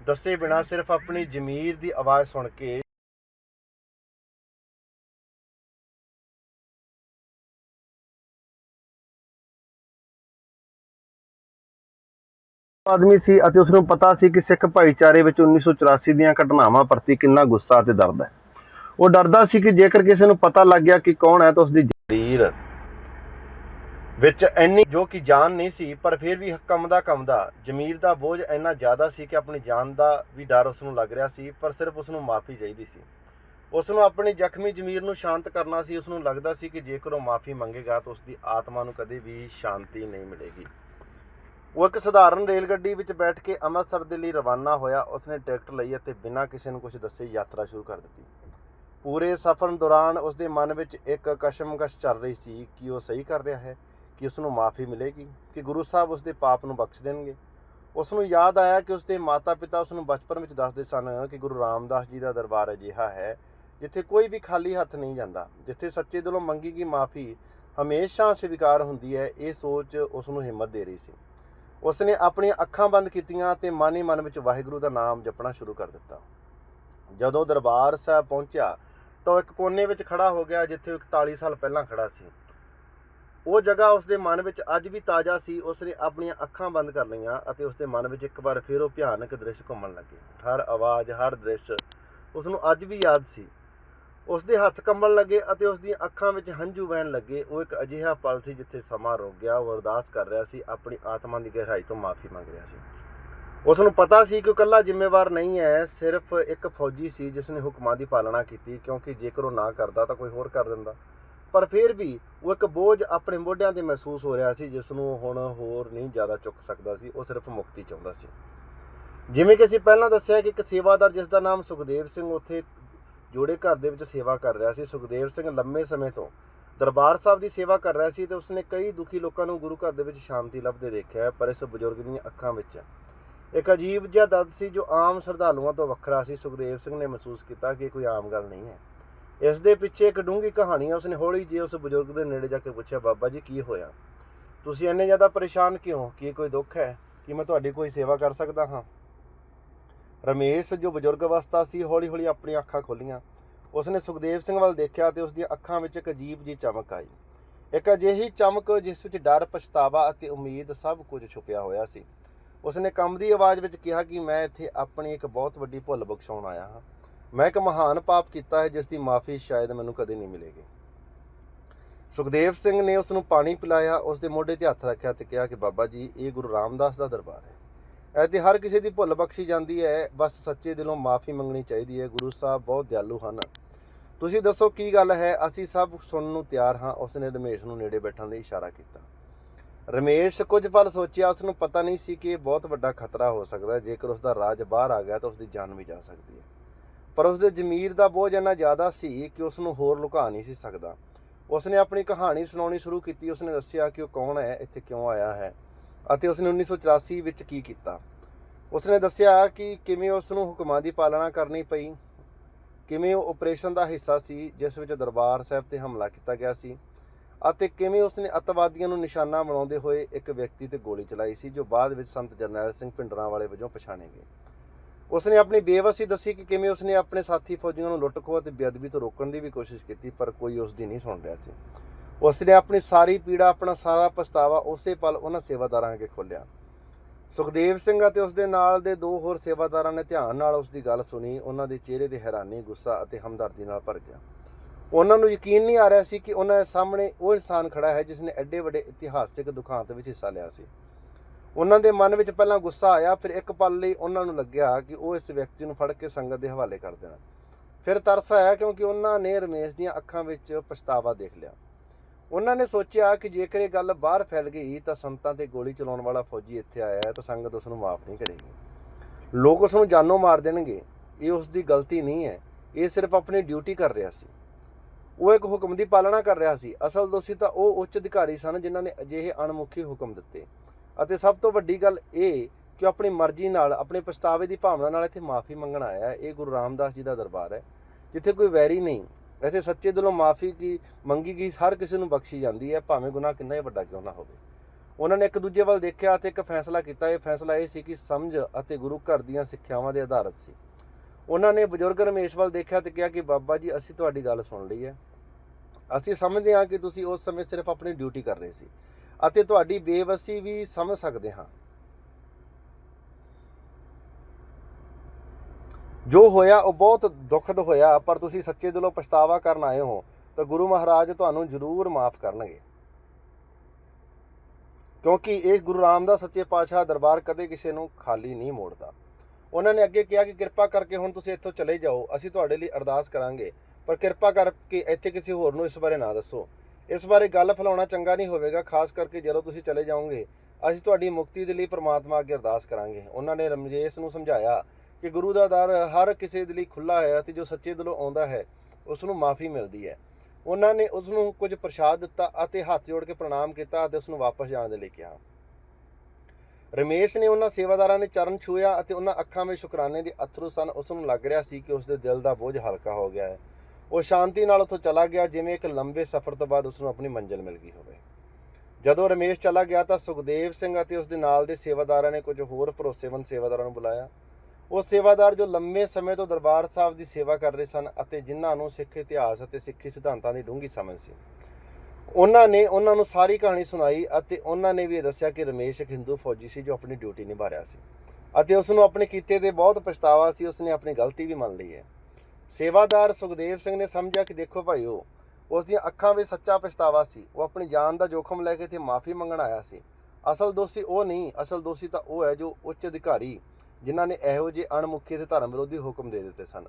ਦੱਸੇ ਬਿਨਾਂ ਸਿਰਫ ਆਪਣੀ ਜ਼ਮੀਰ ਦੀ ਆਵਾਜ਼ ਸੁਣ ਕੇ ਆਦਮੀ ਸੀ ਅਤੇ ਉਸ ਨੂੰ ਪਤਾ ਸੀ ਕਿ ਸਿੱਖ ਭਾਈਚਾਰੇ ਵਿੱਚ 1984 ਦੀਆਂ ਘਟਨਾਵਾਂ ਪ੍ਰਤੀ ਕਿੰਨਾ ਗੁੱਸਾ ਅਤੇ ਦਰਦ ਹੈ। ਉਹ ਡਰਦਾ ਸੀ ਕਿ ਜੇਕਰ ਕਿਸੇ ਨੂੰ ਪਤਾ ਲੱਗ ਗਿਆ ਕਿ ਕੌਣ ਹੈ ਤਾਂ ਉਸ ਦੀ ਸਰੀਰ ਵਿੱਚ ਇੰਨੀ ਜੋ ਕਿ ਜਾਨ ਨਹੀਂ ਸੀ, ਪਰ ਫਿਰ ਵੀ ਕੰਮਦਾ ਕੰਮਦਾ ਜ਼ਮੀਰ ਦਾ ਬੋਝ ਇੰਨਾ ਜ਼ਿਆਦਾ ਸੀ ਕਿ ਆਪਣੀ ਜਾਨ ਦਾ ਵੀ ਡਰ ਉਸ ਨੂੰ ਲੱਗ ਰਿਹਾ ਸੀ, ਪਰ ਸਿਰਫ ਉਸ ਨੂੰ ਮਾਫੀ ਚਾਹੀਦੀ ਸੀ। ਉਸ ਨੂੰ ਆਪਣੀ ਜ਼ਖਮੀ ਜ਼ਮੀਰ ਨੂੰ ਸ਼ਾਂਤ ਕਰਨਾ ਸੀ ਉਸ ਨੂੰ ਲੱਗਦਾ ਸੀ ਕਿ ਜੇਕਰ ਉਹ ਮਾਫੀ ਮੰਗੇਗਾ ਤਾਂ ਉਸ ਦੀ ਆਤਮਾ ਨੂੰ ਕਦੇ ਵੀ ਸ਼ਾਂਤੀ ਨਹੀਂ ਮਿਲੇਗੀ। ਉਹ ਇੱਕ ਸਧਾਰਨ ਰੇਲ ਗੱਡੀ ਵਿੱਚ ਬੈਠ ਕੇ ਅੰਮ੍ਰਿਤਸਰ ਦੇ ਲਈ ਰਵਾਨਾ ਹੋਇਆ। ਉਸਨੇ ਟਿਕਟ ਲਈ ਅਤੇ ਬਿਨਾਂ ਕਿਸੇ ਨੂੰ ਕੁਝ ਦੱਸੇ ਯਾਤਰਾ ਸ਼ੁਰੂ ਕਰ ਦਿੱਤੀ। ਪੂਰੇ ਸਫ਼ਰ ਦੌਰਾਨ ਉਸ ਦੇ ਮਨ ਵਿੱਚ ਇੱਕ ਕਸ਼ਮਕਸ਼ ਚੱਲ ਰਹੀ ਸੀ ਕਿ ਉਹ ਸਹੀ ਕਰ ਰਿਹਾ ਹੈ, ਕਿ ਉਸ ਨੂੰ ਮਾਫੀ ਮਿਲੇਗੀ, ਕਿ ਗੁਰੂ ਸਾਹਿਬ ਉਸ ਦੇ ਪਾਪ ਨੂੰ ਬਖਸ਼ ਦੇਣਗੇ। ਉਸ ਨੂੰ ਯਾਦ ਆਇਆ ਕਿ ਉਸ ਦੇ ਮਾਤਾ-ਪਿਤਾ ਉਸ ਨੂੰ ਬਚਪਨ ਵਿੱਚ ਦੱਸਦੇ ਸਨ ਕਿ ਗੁਰੂ ਰਾਮਦਾਸ ਜੀ ਦਾ ਦਰਬਾਰ ਅਜਿਹਾ ਹੈ, ਜਿੱਥੇ ਕੋਈ ਵੀ ਖਾਲੀ ਹੱਥ ਨਹੀਂ ਜਾਂਦਾ, ਜਿੱਥੇ ਸੱਚੇ ਦਿਲੋਂ ਮੰਗੀ ਗਈ ਮਾਫੀ ਹਮੇਸ਼ਾ ਸਵੀਕਾਰ ਹੁੰਦੀ ਹੈ, ਇਹ ਸੋਚ ਉਸ ਨੂੰ ਹਿੰਮਤ ਦੇ ਰਹੀ ਸੀ। ਉਸ ਨੇ ਆਪਣੀਆਂ ਅੱਖਾਂ ਬੰਦ ਕੀਤੀਆਂ ਤੇ ਮਨ ਹੀ ਮਨ ਵਿੱਚ ਵਾਹਿਗੁਰੂ ਦਾ ਨਾਮ ਜਪਣਾ ਸ਼ੁਰੂ ਕਰ ਦਿੱਤਾ। ਜਦੋਂ ਦਰਬਾਰ ਸਾਹਿਬ ਪਹੁੰਚਿਆ ਤਾਂ ਉਹ ਇੱਕ ਕੋਨੇ ਵਿੱਚ ਖੜਾ ਹੋ ਗਿਆ ਜਿੱਥੇ ਉਹ 41 ਸਾਲ ਪਹਿਲਾਂ ਖੜਾ ਸੀ। ਉਹ ਜਗ੍ਹਾ ਉਸਦੇ ਮਨ ਵਿੱਚ ਅੱਜ ਵੀ ਤਾਜ਼ਾ ਸੀ। ਉਸਨੇ ਆਪਣੀਆਂ ਅੱਖਾਂ ਬੰਦ ਕਰ ਲਈਆਂ ਅਤੇ ਉਸਦੇ ਮਨ ਵਿੱਚ ਇੱਕ ਵਾਰ ਫਿਰ ਉਹ ਭਿਆਨਕ ਦ੍ਰਿਸ਼ ਘੁੰਮਣ ਲੱਗੇ। ਹਰ ਆਵਾਜ਼, ਹਰ ਦ੍ਰਿਸ਼ ਉਸ ਨੂੰ ਅੱਜ ਵੀ ਯਾਦ ਸੀ। ਉਸਦੇ ਹੱਥ ਕੰਬਣ ਲੱਗੇ ਅਤੇ ਉਸ ਦੀਆਂ ਅੱਖਾਂ ਵਿੱਚ ਹੰਝੂ ਵਹਿਣ ਲੱਗੇ। ਉਹ ਇੱਕ ਅਜਿਹਾ ਪਲ ਸੀ ਜਿੱਥੇ ਸਮਾਂ ਰੁਕ ਗਿਆ। ਉਹ ਅਰਦਾਸ ਕਰ ਰਿਹਾ ਸੀ, ਆਪਣੀ ਆਤਮਾ ਦੀ ਗਹਿਰਾਈ ਤੋਂ ਮਾਫੀ ਮੰਗ ਰਿਹਾ ਸੀ। ਉਸ ਨੂੰ ਪਤਾ ਸੀ ਕਿ ਉਹ ਇਕੱਲਾ ਜ਼ਿੰਮੇਵਾਰ ਨਹੀਂ ਹੈ, ਸਿਰਫ ਇੱਕ ਫੌਜੀ ਸੀ ਜਿਸ ਨੇ ਹੁਕਮਾਂ ਦੀ ਪਾਲਣਾ ਕੀਤੀ, ਕਿਉਂਕਿ ਜੇਕਰ ਉਹ ਨਾ ਕਰਦਾ ਤਾਂ ਕੋਈ ਹੋਰ ਕਰ ਦਿੰਦਾ। ਪਰ ਫਿਰ ਵੀ ਉਹ ਇੱਕ ਬੋਝ ਆਪਣੇ ਮੋਢਿਆਂ ਤੇ ਮਹਿਸੂਸ ਹੋ ਰਿਹਾ ਸੀ ਜਿਸ ਨੂੰ ਹੁਣ ਹੋਰ ਨਹੀਂ ਜ਼ਿਆਦਾ ਚੁੱਕ ਸਕਦਾ ਸੀ, ਉਹ ਸਿਰਫ ਮੁਕਤੀ ਚਾਹੁੰਦਾ ਸੀ। ਜਿਵੇਂ ਕਿ ਅਸੀਂ ਪਹਿਲਾਂ ਦੱਸਿਆ ਕਿ ਇੱਕ ਸੇਵਾਦਾਰ ਜਿਸ ਦਾ ਨਾਮ ਸੁਖਦੇਵ ਸਿੰਘ ਉੱਥੇ ਜੋੜੇ ਘਰ ਦੇ ਵਿੱਚ ਸੇਵਾ ਕਰ ਰਿਹਾ ਸੀ, ਸੁਖਦੇਵ ਸਿੰਘ ਲੰਮੇ ਸਮੇਂ ਤੋਂ ਦਰਬਾਰ ਸਾਹਿਬ ਦੀ ਸੇਵਾ ਕਰ ਰਿਹਾ ਸੀ ਤੇ ਉਸਨੇ ਕਈ ਦੁਖੀ ਲੋਕਾਂ ਨੂੰ ਗੁਰੂ ਘਰ ਦੇ ਵਿੱਚ ਸ਼ਾਂਤੀ ਲੱਭਦੇ ਦੇਖਿਆ, ਪਰ ਇਸ ਬਜ਼ੁਰਗ ਦੀਆਂ ਅੱਖਾਂ ਵਿੱਚ ਇੱਕ ਅਜੀਬ ਜਿਹਾ ਦਰਦ ਸੀ ਜੋ ਆਮ ਸ਼ਰਧਾਲੂਆਂ ਤੋਂ ਵੱਖਰਾ ਸੀ। ਸੁਖਦੇਵ ਸਿੰਘ ਨੇ ਮਹਿਸੂਸ ਕੀਤਾ ਕਿ ਕੋਈ ਆਮ ਗੱਲ ਨਹੀਂ ਹੈ। ਇਸ ਦੇ ਪਿੱਛੇ ਇੱਕ ਡੂੰਘੀ ਕਹਾਣੀ ਹੈ ਉਸਨੇ ਹੌਲੀ ਜਿਹੀ ਉਸ ਬਜ਼ੁਰਗ ਦੇ ਨੇੜੇ ਜਾ ਕੇ ਪੁੱਛਿਆ, ਬਾਬਾ ਜੀ, ਕੀ ਹੋਇਆ? ਤੁਸੀਂ ਇੰਨੇ ਜ਼ਿਆਦਾ ਪਰੇਸ਼ਾਨ ਕਿਉਂ? ਕੀ ਕੋਈ ਦੁੱਖ ਹੈ? ਕਿ ਮੈਂ ਤੁਹਾਡੀ ਕੋਈ ਸੇਵਾ ਕਰ ਸਕਦਾ ਹਾਂ? ਰਮੇਸ਼, ਜੋ ਬਜ਼ੁਰਗ ਅਵਸਥਾ ਸੀ, ਹੌਲੀ-ਹੌਲੀ ਆਪਣੀਆਂ ਅੱਖਾਂ ਖੋਲੀਆਂ ਉਸਨੇ ਸੁਖਦੇਵ ਸਿੰਘ ਵੱਲ ਦੇਖਿਆ ਤੇ ਉਸ ਦੀਆਂ ਅੱਖਾਂ ਵਿੱਚ ਇੱਕ ਅਜੀਬ ਜਿਹੀ ਚਮਕ ਆਈ। ਇੱਕ ਅਜਿਹੀ ਚਮਕ ਜਿਸ ਵਿੱਚ ਡਰ, ਪਛਤਾਵਾ ਅਤੇ ਉਮੀਦ ਸਭ ਕੁਝ ਛੁਪਿਆ ਹੋਇਆ ਸੀ। ਉਸਨੇ ਕੰਬਦੀ ਆਵਾਜ਼ ਵਿੱਚ ਕਿਹਾ ਕਿ ਮੈਂ ਇੱਥੇ ਆਪਣੀ ਇੱਕ ਬਹੁਤ ਵੱਡੀ ਭੁੱਲ ਬਖਸ਼ਾਉਣ ਆਇਆ ਹਾਂ। ਮੈਂ ਇੱਕ ਮਹਾਨ ਪਾਪ ਕੀਤਾ ਹੈ ਜਿਸ ਦੀ ਮਾਫੀ ਸ਼ਾਇਦ ਮੈਨੂੰ ਕਦੇ ਨਹੀਂ ਮਿਲੇਗੀ। ਸੁਖਦੇਵ ਸਿੰਘ ਨੇ ਉਸ ਨੂੰ ਪਾਣੀ ਪਿਲਾਇਆ ਉਸ ਦੇ ਮੋਢੇ ਤੇ ਹੱਥ ਰੱਖਿਆ ਤੇ ਕਿਹਾ ਕਿ ਬਾਬਾ ਜੀ, ਇਹ ਗੁਰੂ ਰਾਮਦਾਸ ਦਾ ਦਰਬਾਰ ਹੈ। ਐਤੇ ਹਰ ਕਿਸੇ ਦੀ ਭੁੱਲ ਬਖਸ਼ੀ ਜਾਂਦੀ ਹੈ, ਬਸ ਸੱਚੇ ਦਿਲੋਂ ਮਾਫੀ ਮੰਗਣੀ ਚਾਹੀਦੀ ਹੈ। ਗੁਰੂ ਸਾਹਿਬ ਬਹੁਤ ਦਿਆਲੂ ਹਨ। ਤੁਸੀਂ ਦੱਸੋ ਕੀ ਗੱਲ ਹੈ? ਅਸੀਂ ਸਭ ਸੁਣਨ ਨੂੰ ਤਿਆਰ ਹਾਂ। ਉਸਨੇ ਰਮੇਸ਼ ਨੂੰ ਨੇੜੇ ਬੈਠਣ ਲਈ ਇਸ਼ਾਰਾ ਕੀਤਾ। ਰਮੇਸ਼, ਕੁਝ ਪਲ ਸੋਚਿਆ ਉਸ ਨੂੰ ਪਤਾ ਨਹੀਂ ਸੀ ਕਿ ਇਹ ਬਹੁਤ ਵੱਡਾ ਖਤਰਾ ਹੋ ਸਕਦਾ ਹੈ। ਜੇਕਰ ਉਸ ਦਾ ਰਾਜ ਬਾਹਰ ਆ ਗਿਆ ਤਾਂ ਉਸ ਦੀ ਜਾਨ ਵੀ ਜਾ ਸਕਦੀ ਹੈ। ਪਰ ਉਸਦੇ ਜ਼ਮੀਰ ਦਾ ਬੋਝ ਇੰਨਾ ਜ਼ਿਆਦਾ ਸੀ ਕਿ ਉਸ ਨੂੰ ਹੋਰ ਲੁਕਾ ਨਹੀਂ ਸੀ ਸਕਦਾ। ਉਸਨੇ ਆਪਣੀ ਕਹਾਣੀ ਸੁਣਾਉਣੀ ਸ਼ੁਰੂ ਕੀਤੀ। ਉਸਨੇ ਦੱਸਿਆ ਕਿ ਉਹ ਕੌਣ ਹੈ, ਇੱਥੇ ਕਿਉਂ ਆਇਆ ਹੈ ਅਤੇ ਉਸਨੇ 1984 ਵਿੱਚ ਕੀ ਕੀਤਾ। ਉਸਨੇ ਦੱਸਿਆ ਕਿ ਕਿਵੇਂ ਉਸ ਨੂੰ ਹੁਕਮਾਂ ਦੀ ਪਾਲਣਾ ਕਰਨੀ ਪਈ, ਕਿਵੇਂ ਉਹ ਆਪਰੇਸ਼ਨ ਦਾ ਹਿੱਸਾ ਸੀ, ਜਿਸ ਵਿੱਚ ਦਰਬਾਰ ਸਾਹਿਬ ਤੇ ਹਮਲਾ ਕੀਤਾ ਗਿਆ ਸੀ ਅਤੇ ਕਿਵੇਂ ਉਸਨੇ ਅੱਤਵਾਦੀਆਂ ਨੂੰ ਨਿਸ਼ਾਨਾ ਬਣਾਉਂਦੇ ਹੋਏ ਇੱਕ ਵਿਅਕਤੀ ਤੇ ਗੋਲੀ ਚਲਾਈ ਸੀ, ਜੋ ਬਾਅਦ ਵਿੱਚ ਸੰਤ ਜਰਨੈਲ ਸਿੰਘ ਭਿੰਡਰਾਂ ਵਾਲੇ ਵਜੋਂ ਪਛਾਣੇ ਗਏ। ਉਸਨੇ ਆਪਣੀ ਬੇਵਸੀ ਦੱਸੀ ਕਿ ਕਿਵੇਂ ਉਸਨੇ ਆਪਣੇ ਸਾਥੀ ਫੌਜੀਆਂ ਨੂੰ ਲੁੱਟ ਖੋਹ ਅਤੇ ਬੇਅਦਬੀ ਤੋਂ ਰੋਕਣ ਦੀ ਵੀ ਕੋਸ਼ਿਸ਼ ਕੀਤੀ, ਪਰ ਕੋਈ ਉਸ ਦੀ ਨਹੀਂ ਸੁਣ ਰਿਹਾ ਸੀ। ਉਸਨੇ ਆਪਣੀ ਸਾਰੀ ਪੀੜਾ, ਆਪਣਾ ਸਾਰਾ ਪਛਤਾਵਾ ਉਸੇ ਪਲ ਉਹਨਾਂ ਸੇਵਾਦਾਰਾਂ ਅੱਗੇ ਖੋਲ੍ਹਿਆ। ਸੁਖਦੇਵ ਸਿੰਘ ਅਤੇ ਉਸਦੇ ਨਾਲ ਦੇ ਦੋ ਹੋਰ ਸੇਵਾਦਾਰਾਂ ਨੇ ਧਿਆਨ ਨਾਲ ਉਸ ਦੀ ਗੱਲ ਸੁਣੀ, ਉਹਨਾਂ ਦੇ ਚਿਹਰੇ ਤੇ ਹੈਰਾਨੀ, ਗੁੱਸਾ ਅਤੇ ਹਮਦਰਦੀ ਨਾਲ ਭਰ ਗਿਆ। ਉਹਨਾਂ ਨੂੰ ਯਕੀਨ ਨਹੀਂ ਆ ਰਿਹਾ ਸੀ ਕਿ ਉਹਨਾਂ ਦੇ ਸਾਹਮਣੇ ਉਹ ਇਨਸਾਨ ਖੜਾ ਹੈ ਜਿਸ ਨੇ ਐਡੇ ਵੱਡੇ ਇਤਿਹਾਸਿਕ ਦੁਖਾਂਤ ਵਿੱਚ ਹਿੱਸਾ ਲਿਆ ਸੀ। ਉਹਨਾਂ ਦੇ ਮਨ ਵਿੱਚ ਪਹਿਲਾਂ ਗੁੱਸਾ ਆਇਆ, ਫਿਰ ਇੱਕ ਪਲ ਲਈ ਉਹਨਾਂ ਨੂੰ ਲੱਗਿਆ ਕਿ ਉਹ ਇਸ ਵਿਅਕਤੀ ਨੂੰ ਫੜ ਕੇ ਸੰਗਤ ਦੇ ਹਵਾਲੇ ਕਰ ਦੇਣਾ। ਫਿਰ ਤਰਸ ਆਇਆ ਕਿਉਂਕਿ ਉਹਨਾਂ ਨੇ ਰਮੇਸ਼ ਦੀਆਂ ਅੱਖਾਂ ਵਿੱਚ ਪਛਤਾਵਾ ਦੇਖ ਲਿਆ। ਉਹਨਾਂ ਨੇ ਸੋਚਿਆ ਕਿ ਜੇਕਰ ਇਹ ਗੱਲ ਬਾਹਰ ਫੈਲ ਗਈ ਤਾਂ ਸੰਤਾਂ ਤੇ ਗੋਲੀ ਚਲਾਉਣ ਵਾਲਾ ਫੌਜੀ ਇੱਥੇ ਆਇਆ ਹੈ ਤਾਂ ਸੰਗਤ ਉਸ ਨੂੰ ਮਾਫ ਨਹੀਂ ਕਰੇਗੀ। ਲੋਕ ਉਸ ਨੂੰ ਜਾਨੋਂ ਮਾਰ ਦੇਣਗੇ। ਇਹ ਉਸ ਦੀ ਗਲਤੀ ਨਹੀਂ ਹੈ। ਇਹ ਸਿਰਫ ਆਪਣੀ ਡਿਊਟੀ ਕਰ ਰਿਹਾ ਸੀ। ਉਹ ਇੱਕ ਹੁਕਮ ਦੀ ਪਾਲਣਾ ਕਰ ਰਿਹਾ ਸੀ। ਅਸਲ ਦੋਸ਼ੀ ਤਾਂ ਉਹ ਉੱਚ ਅਧਿਕਾਰੀ ਸਨ ਜਿਨ੍ਹਾਂ ਨੇ ਅਜਿਹੇ ਅਣਮੁਖੀ ਹੁਕਮ ਦਿੱਤੇ। ਅਤੇ ਸਭ ਤੋਂ ਵੱਡੀ ਗੱਲ ਇਹ ਕਿ ਉਹ ਆਪਣੀ ਮਰਜ਼ੀ ਨਾਲ, ਆਪਣੇ ਪਛਤਾਵੇ ਦੀ ਭਾਵਨਾ ਨਾਲ ਇੱਥੇ ਮਾਫੀ ਮੰਗਣ ਆਇਆ ਹੈ। ਇਹ ਗੁਰੂ ਰਾਮਦਾਸ ਜੀ ਦਾ ਦਰਬਾਰ ਹੈ, ਜਿੱਥੇ ਕੋਈ ਵੈਰੀ ਨਹੀਂ। ਇੱਥੇ ਸੱਚੇ ਦਿਲੋਂ ਮਾਫੀ ਕੀ, ਮੰਗੀ ਗਈ ਹਰ ਕਿਸੇ ਨੂੰ ਬਖਸ਼ੀ ਜਾਂਦੀ ਹੈ, ਭਾਵੇਂ ਗੁਨਾਹ ਕਿੰਨਾ ਹੀ ਵੱਡਾ ਕਿਉਂ ਨਾ ਹੋਵੇ। ਉਹਨਾਂ ਨੇ ਇੱਕ ਦੂਜੇ ਵੱਲ ਦੇਖਿਆ ਤੇ ਇੱਕ ਫੈਸਲਾ ਕੀਤਾ। ਇਹ ਫੈਸਲਾ ਇਹ ਸੀ ਕਿ ਸਮਝ ਅਤੇ ਗੁਰੂ ਘਰ ਦੀਆਂ ਸਿੱਖਿਆਵਾਂ ਦੇ ਆਧਾਰਿਤ ਸੀ। ਉਹਨਾਂ ਨੇ ਬਜ਼ੁਰਗ ਰਮੇਸ਼ ਵੱਲ ਦੇਖਿਆ ਤੇ ਕਿਹਾ ਕਿ ਬਾਬਾ ਜੀ, ਅਸੀਂ ਤੁਹਾਡੀ ਗੱਲ ਸੁਣ ਲਈ ਹੈ। ਅਸੀਂ ਸਮਝਦੇ ਹਾਂ ਕਿ ਤੁਸੀਂ ਉਸ ਸਮੇਂ ਸਿਰਫ ਆਪਣੀ ਡਿਊਟੀ ਕਰ ਰਹੇ ਸੀ ਅਤੇ ਤੁਹਾਡੀ ਬੇਵਸੀ ਵੀ ਸਮਝ ਸਕਦੇ ਹਾਂ। ਜੋ ਹੋਇਆ, ਉਹ ਬਹੁਤ ਦੁਖਦ ਹੋਇਆ, ਪਰ ਤੁਸੀਂ ਸੱਚੇ ਦਿਲੋਂ ਪਛਤਾਵਾ ਕਰਨ ਆਏ ਹੋ, ਤਾਂ ਗੁਰੂ ਮਹਾਰਾਜ ਤੁਹਾਨੂੰ ਜ਼ਰੂਰ ਮਾਫ ਕਰਨਗੇ। ਕਿਉਂਕਿ ਇਹ ਗੁਰੂ ਰਾਮਦਾਸ ਸੱਚੇ ਪਾਤਸ਼ਾਹ ਦਰਬਾਰ ਕਦੇ ਕਿਸੇ ਨੂੰ ਖਾਲੀ ਨਹੀਂ ਮੋੜਦਾ। ਉਹਨਾਂ ਨੇ ਅੱਗੇ ਕਿਹਾ ਕਿ ਕਿਰਪਾ ਕਰਕੇ ਹੁਣ ਤੁਸੀਂ ਇੱਥੋਂ ਚਲੇ ਜਾਓ, ਅਸੀਂ ਤੁਹਾਡੇ ਲਈ ਅਰਦਾਸ ਕਰਾਂਗੇ। ਪਰ ਕਿਰਪਾ ਕਰਕੇ ਇੱਥੇ ਕਿਸੇ ਹੋਰ ਨੂੰ ਇਸ ਬਾਰੇ ਨਾ ਦੱਸੋ। ਇਸ ਬਾਰੇ ਗੱਲ ਫੈਲਾਉਣਾ ਚੰਗਾ ਨਹੀਂ ਹੋਵੇਗਾ, ਖਾਸ ਕਰਕੇ ਜਦੋਂ ਤੁਸੀਂ ਚਲੇ ਜਾਓਗੇ। ਅਸੀਂ ਤੁਹਾਡੀ ਮੁਕਤੀ ਦੇ ਲਈ ਪ੍ਰਮਾਤਮਾ ਅੱਗੇ ਅਰਦਾਸ ਕਰਾਂਗੇ। ਉਹਨਾਂ ਨੇ ਰਮਜੇਸ਼ ਨੂੰ ਸਮਝਾਇਆ ਕਿ ਗੁਰੂ ਦਾ ਦਰ ਹਰ ਕਿਸੇ ਦੇ ਲਈ ਖੁੱਲਾ ਹੈ ਤੇ ਜੋ ਸੱਚੇ ਦਿਲੋਂ ਆਉਂਦਾ ਹੈ ਉਸ ਨੂੰ ਮਾਫੀ ਮਿਲਦੀ ਹੈ। ਉਹਨਾਂ ਨੇ ਉਸ ਨੂੰ ਕੁਝ ਪ੍ਰਸ਼ਾਦ ਦਿੱਤਾ ਅਤੇ ਹੱਥ ਜੋੜ ਕੇ ਪ੍ਰਣਾਮ ਕੀਤਾ ਅਤੇ ਉਸ ਨੂੰ ਵਾਪਸ ਜਾਣ ਦੇ ਲਈ ਕਿਹਾ। ਰਮੇਸ਼ ਨੇ ਉਹਨਾਂ ਸੇਵਾਦਾਰਾਂ ਦੇ ਚਰਨ ਛੂਇਆ ਅਤੇ ਉਹਨਾਂ ਅੱਖਾਂ ਵਿੱਚ ਸ਼ੁਕਰਾਨੇ ਦੇ ਅਥਰੂ ਸਨ। ਉਸ ਨੂੰ ਲੱਗ ਰਿਹਾ ਸੀ ਕਿ ਉਸ ਦੇ ਦਿਲ ਦਾ ਬੋਝ ਹਲਕਾ ਹੋ ਗਿਆ ਹੈ। ਉਹ ਸ਼ਾਂਤੀ ਨਾਲ ਉੱਥੋਂ ਚਲਾ ਗਿਆ, ਜਿਵੇਂ ਇੱਕ ਲੰਬੇ ਸਫ਼ਰ ਤੋਂ ਬਾਅਦ ਉਸ ਨੂੰ ਆਪਣੀ ਮੰਜ਼ਿਲ ਮਿਲ ਗਈ ਹੋਵੇ। ਜਦੋਂ ਰਮੇਸ਼ ਚਲਾ ਗਿਆ ਤਾਂ ਸੁਖਦੇਵ ਸਿੰਘ ਅਤੇ ਉਸ ਦੇ ਨਾਲ ਦੇ ਸੇਵਾਦਾਰਾਂ ਨੇ ਕੁਝ ਹੋਰ ਭਰੋਸੇਮੰਦ ਸੇਵਾਦਾਰਾਂ ਨੂੰ ਬੁਲਾਇਆ। ਉਹ ਸੇਵਾਦਾਰ ਜੋ ਲੰਮੇ ਸਮੇਂ ਤੋਂ ਦਰਬਾਰ ਸਾਹਿਬ ਦੀ ਸੇਵਾ ਕਰ ਰਹੇ ਸਨ ਅਤੇ ਜਿਨ੍ਹਾਂ ਨੂੰ ਸਿੱਖ ਇਤਿਹਾਸ ਅਤੇ ਸਿੱਖੀ ਸਿਧਾਂਤਾਂ ਦੀ ਡੂੰਘੀ ਸਮਝ ਸੀ। ਉਹਨਾਂ ਨੇ, ਉਹਨਾਂ ਨੂੰ ਸਾਰੀ ਕਹਾਣੀ ਸੁਣਾਈ ਅਤੇ ਉਹਨਾਂ ਨੇ ਵੀ ਇਹ ਦੱਸਿਆ ਕਿ ਰਮੇਸ਼ ਇੱਕ ਹਿੰਦੂ ਫੌਜੀ ਸੀ ਜੋ ਆਪਣੀ ਡਿਊਟੀ ਨਿਭਾ ਰਿਹਾ ਸੀ ਅਤੇ ਉਸ ਨੂੰ ਆਪਣੇ ਕੀਤੇ ਦੇ ਬਹੁਤ ਪਛਤਾਵਾ ਸੀ ਉਸ ਨੇ ਆਪਣੀ ਗਲਤੀ ਵੀ ਮੰਨ ਲਈ ਹੈ। ਸੇਵਾਦਾਰ ਸੁਖਦੇਵ ਸਿੰਘ ਨੇ ਸਮਝਿਆ ਕਿ ਦੇਖੋ ਭਾਈਓ ਉਸ ਦੀਆਂ ਅੱਖਾਂ ਵਿੱਚ ਸੱਚਾ ਪਛਤਾਵਾ ਸੀ। ਉਹ ਆਪਣੀ ਜਾਨ ਦਾ ਜੋਖਮ ਲੈ ਕੇ ਤੇ ਮਾਫੀ ਮੰਗਣ ਆਇਆ ਸੀ। ਅਸਲ ਦੋਸ਼ੀ ਉਹ ਨਹੀਂ, ਅਸਲ ਦੋਸ਼ੀ ਤਾਂ ਉਹ ਹੈ ਜੋ ਉੱਚ ਅਧਿਕਾਰੀ, ਜਿਨ੍ਹਾਂ ਨੇ ਇਹੋ ਜਿਹੇ ਅਣਮੁਖੀ ਤੇ ਧਰਮ ਵਿਰੋਧੀ ਹੁਕਮ ਦੇ ਦਿੱਤੇ ਸਨ,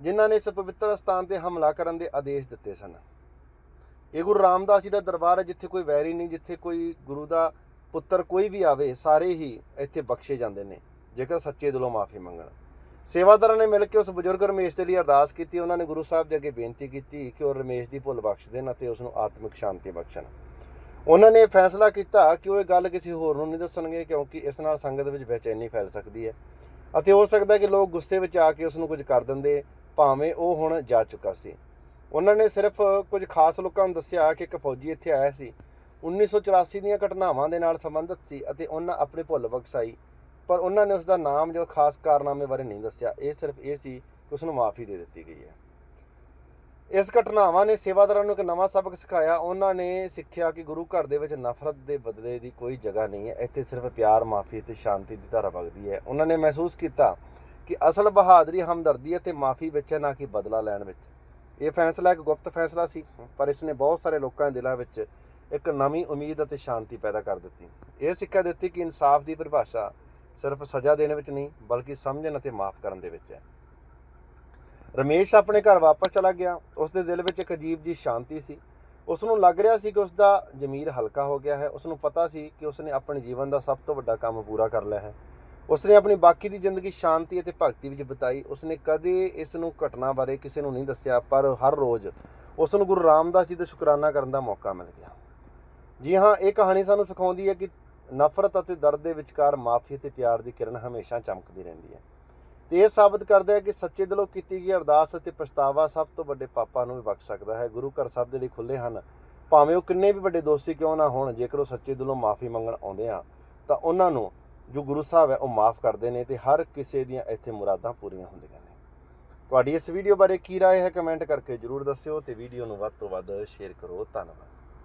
ਜਿਨ੍ਹਾਂ ਨੇ ਇਸ ਪਵਿੱਤਰ ਸਥਾਨ ਤੇ ਹਮਲਾ ਕਰਨ ਦੇ ਆਦੇਸ਼ ਦਿੱਤੇ ਸਨ। ਇਹ ਗੁਰੂ ਰਾਮਦਾਸ ਜੀ ਦਾ ਦਰਬਾਰ ਹੈ, ਜਿੱਥੇ ਕੋਈ ਵੈਰੀ ਨਹੀਂ, ਜਿੱਥੇ ਕੋਈ ਗੁਰੂ ਦਾ ਪੁੱਤਰ ਕੋਈ ਵੀ ਆਵੇ, ਸਾਰੇ ਹੀ ਇੱਥੇ ਬਖਸ਼ੇ ਜਾਂਦੇ ਨੇ, ਜੇਕਰ ਸੱਚੇ ਦਿਲੋਂ ਮਾਫੀ ਮੰਗਣ। ਸੇਵਾਦਾਰਾਂ ਨੇ ਮਿਲ ਕੇ ਉਸ ਬਜ਼ੁਰਗ ਰਮੇਸ਼ ਦੇ ਲਈ ਅਰਦਾਸ ਕੀਤੀ, ਉਹਨਾਂ ਨੇ ਗੁਰੂ ਸਾਹਿਬ ਦੇ ਅੱਗੇ ਬੇਨਤੀ ਕੀਤੀ ਕਿ ਉਹ ਰਮੇਸ਼ ਦੀ ਭੁੱਲ ਬਖਸ਼ ਦੇਣ ਅਤੇ ਉਸ ਨੂੰ ਆਤਮਿਕ ਸ਼ਾਂਤੀ ਬਖਸ਼ਣ। ਉਹਨਾਂ ਨੇ ਫੈਸਲਾ ਕੀਤਾ ਕਿ ਉਹ ਇਹ ਗੱਲ ਕਿਸੇ ਹੋਰ ਨੂੰ ਨਹੀਂ ਦੱਸਣਗੇ, ਕਿਉਂਕਿ ਇਸ ਨਾਲ ਸੰਗਤ ਵਿੱਚ ਬੇਚੈਨੀ ਫੈਲ ਸਕਦੀ ਹੈ ਅਤੇ ਹੋ ਸਕਦਾ ਕਿ ਲੋਕ ਗੁੱਸੇ ਵਿੱਚ ਆ ਕੇ ਉਸ ਨੂੰ ਕੁਝ ਕਰ ਦਿੰਦੇ, ਭਾਵੇਂ ਉਹ ਹੁਣ ਜਾ ਚੁੱਕਾ ਸੀ। ਉਹਨਾਂ ਨੇ ਸਿਰਫ ਕੁਝ ਖਾਸ ਲੋਕਾਂ ਨੂੰ ਦੱਸਿਆ ਕਿ ਇੱਕ ਫੌਜੀ ਇੱਥੇ ਆਇਆ ਸੀ। 1984 ਦੀਆਂ ਘਟਨਾਵਾਂ ਦੇ ਨਾਲ ਸੰਬੰਧਿਤ ਸੀ ਅਤੇ ਉਹਨਾਂ ਆਪਣੀ ਭੁੱਲ ਬਖਸ਼ਾਈ। ਪਰ ਉਹਨਾਂ ਨੇ ਉਸ ਦਾ ਨਾਮ ਜੋ ਖਾਸ ਕਾਰਨਾਮੇ ਬਾਰੇ ਨਹੀਂ ਦੱਸਿਆ। ਇਹ ਸਿਰਫ ਇਹ ਸੀ ਕਿ ਉਸ ਨੂੰ ਮਾਫੀ ਦੇ ਦਿੱਤੀ ਗਈ ਹੈ। ਇਸ ਘਟਨਾਵਾਂ ਨੇ ਸੇਵਾਦਾਰਾਂ ਨੂੰ ਇੱਕ ਨਵਾਂ ਸਬਕ ਸਿਖਾਇਆ। ਉਹਨਾਂ ਨੇ ਸਿੱਖਿਆ ਕਿ ਗੁਰੂ ਘਰ ਦੇ ਵਿੱਚ ਨਫ਼ਰਤ ਦੇ ਬਦਲੇ ਦੀ ਕੋਈ ਜਗ੍ਹਾ ਨਹੀਂ ਹੈ। ਇੱਥੇ ਸਿਰਫ ਪਿਆਰ, ਮਾਫੀ ਤੇ ਸ਼ਾਂਤੀ ਦੀ ਧਾਰਾ ਵਗਦੀ ਹੈ। ਉਹਨਾਂ ਨੇ ਮਹਿਸੂਸ ਕੀਤਾ ਕਿ ਅਸਲ ਬਹਾਦਰੀ, ਹਮਦਰਦੀ ਅਤੇ ਮਾਫੀ ਵਿੱਚ ਹੈ, ਨਾ ਕਿ ਬਦਲਾ ਲੈਣ ਵਿੱਚ। ਇਹ ਫੈਸਲਾ ਇੱਕ ਗੁਪਤ ਫੈਸਲਾ ਸੀ, ਪਰ ਇਸ ਨੇ ਬਹੁਤ ਸਾਰੇ ਲੋਕਾਂ ਦੇ ਦਿਲਾਂ ਵਿੱਚ ਇੱਕ ਨਵੀਂ ਉਮੀਦ ਅਤੇ ਸ਼ਾਂਤੀ ਪੈਦਾ ਕਰ ਦਿੱਤੀ। ਇਹ ਸਿੱਖਿਆ ਦਿੱਤੀ ਕਿ ਇਨਸਾਫ ਦੀ ਪਰਿਭਾਸ਼ਾ ਸਿਰਫ ਸਜ਼ਾ ਦੇਣ ਵਿੱਚ ਨਹੀਂ, ਬਲਕਿ ਸਮਝਣ ਅਤੇ ਮਾਫ ਕਰਨ ਦੇ ਵਿੱਚ ਹੈ। ਰਮੇਸ਼ ਆਪਣੇ ਘਰ ਵਾਪਸ ਚਲਾ ਗਿਆ। ਉਸ ਦੇ ਦਿਲ ਵਿੱਚ ਇੱਕ ਅਜੀਬ ਜੀ ਸ਼ਾਂਤੀ ਸੀ। ਉਸ ਨੂੰ ਲੱਗ ਰਿਹਾ ਸੀ ਕਿ ਉਸ ਦਾ ਜ਼ਮੀਰ ਹਲਕਾ ਹੋ ਗਿਆ ਹੈ। ਉਸ ਨੂੰ ਪਤਾ ਸੀ ਕਿ ਉਸ ਨੇ ਆਪਣੇ ਜੀਵਨ ਦਾ ਸਭ ਤੋਂ ਵੱਡਾ ਕੰਮ ਪੂਰਾ ਕਰ ਲਿਆ ਹੈ। ਉਸਨੇ ਆਪਣੀ ਬਾਕੀ ਦੀ ਜ਼ਿੰਦਗੀ ਸ਼ਾਂਤੀ ਅਤੇ ਭਗਤੀ ਵਿੱਚ ਬਿਤਾਈ। ਉਸਨੇ ਕਦੇ ਇਸ ਨੂੰ ਘਟਨਾ ਬਾਰੇ ਕਿਸੇ ਨੂੰ ਨਹੀਂ ਦੱਸਿਆ, ਪਰ ਹਰ ਰੋਜ਼ ਉਸ ਨੂੰ ਗੁਰੂ ਰਾਮਦਾਸ ਜੀ ਦਾ ਸ਼ੁਕਰਾਨਾ ਕਰਨ ਦਾ ਮੌਕਾ ਮਿਲ ਗਿਆ। ਜੀ ਹਾਂ, ਇਹ ਕਹਾਣੀ ਸਾਨੂੰ ਸਿਖਾਉਂਦੀ ਹੈ ਕਿ ਨਫ਼ਰਤ ਅਤੇ ਦਰਦ ਦੇ ਵਿਚਕਾਰ ਮਾਫੀ ਅਤੇ ਪਿਆਰ ਦੀ ਕਿਰਨ ਹਮੇਸ਼ਾ ਚਮਕਦੀ ਰਹਿੰਦੀ ਹੈ। ਤੇ ਇਹ ਸਾਬਤ ਕਰਦਾ ਹੈ ਕਿ ਸੱਚੇ ਦਿਲੋਂ ਕੀਤੀ ਗਈ ਅਰਦਾਸ ਅਤੇ ਪਛਤਾਵਾ ਸਭ ਤੋਂ ਵੱਡੇ ਪਾਪਾਂ ਨੂੰ ਵੀ ਬਖਸ਼ ਸਕਦਾ ਹੈ। ਗੁਰੂ ਘਰ ਸਾਹਿਬ ਦੇ ਲਈ ਖੁੱਲੇ ਹਨ। ਭਾਵੇਂ ਉਹ ਕਿੰਨੇ ਵੀ ਵੱਡੇ ਦੋਸਤੀ ਕਿਉਂ ਨਾ ਹੋਣ, ਜੇਕਰ ਉਹ ਸੱਚੇ ਦਿਲੋਂ ਮਾਫੀ ਮੰਗਣ ਆਉਂਦੇ ਆ, ਤਾਂ ਉਹਨਾਂ ਨੂੰ ਜੋ ਗੁਰੂ ਸਾਹਿਬ ਹੈ ਉਹ ਮਾਫ ਕਰਦੇ ਨੇ ਤੇ ਹਰ ਕਿਸੇ ਦੀਆਂ ਇੱਥੇ ਮੁਰਾਦਾਂ ਪੂਰੀਆਂ ਹੁੰਦੀਆਂ ਨੇ ਤੁਹਾਡੀ ਇਸ ਵੀਡੀਓ ਬਾਰੇ ਕੀ رائے ਹੈ ਕਮੈਂਟ ਕਰਕੇ ਜਰੂਰ ਦੱਸਿਓ ਤੇ ਵੀਡੀਓ ਨੂੰ ਵੱਧ ਤੋਂ ਵੱਧ ਸ਼ੇਅਰ ਕਰੋ ਧੰਨਵਾਦ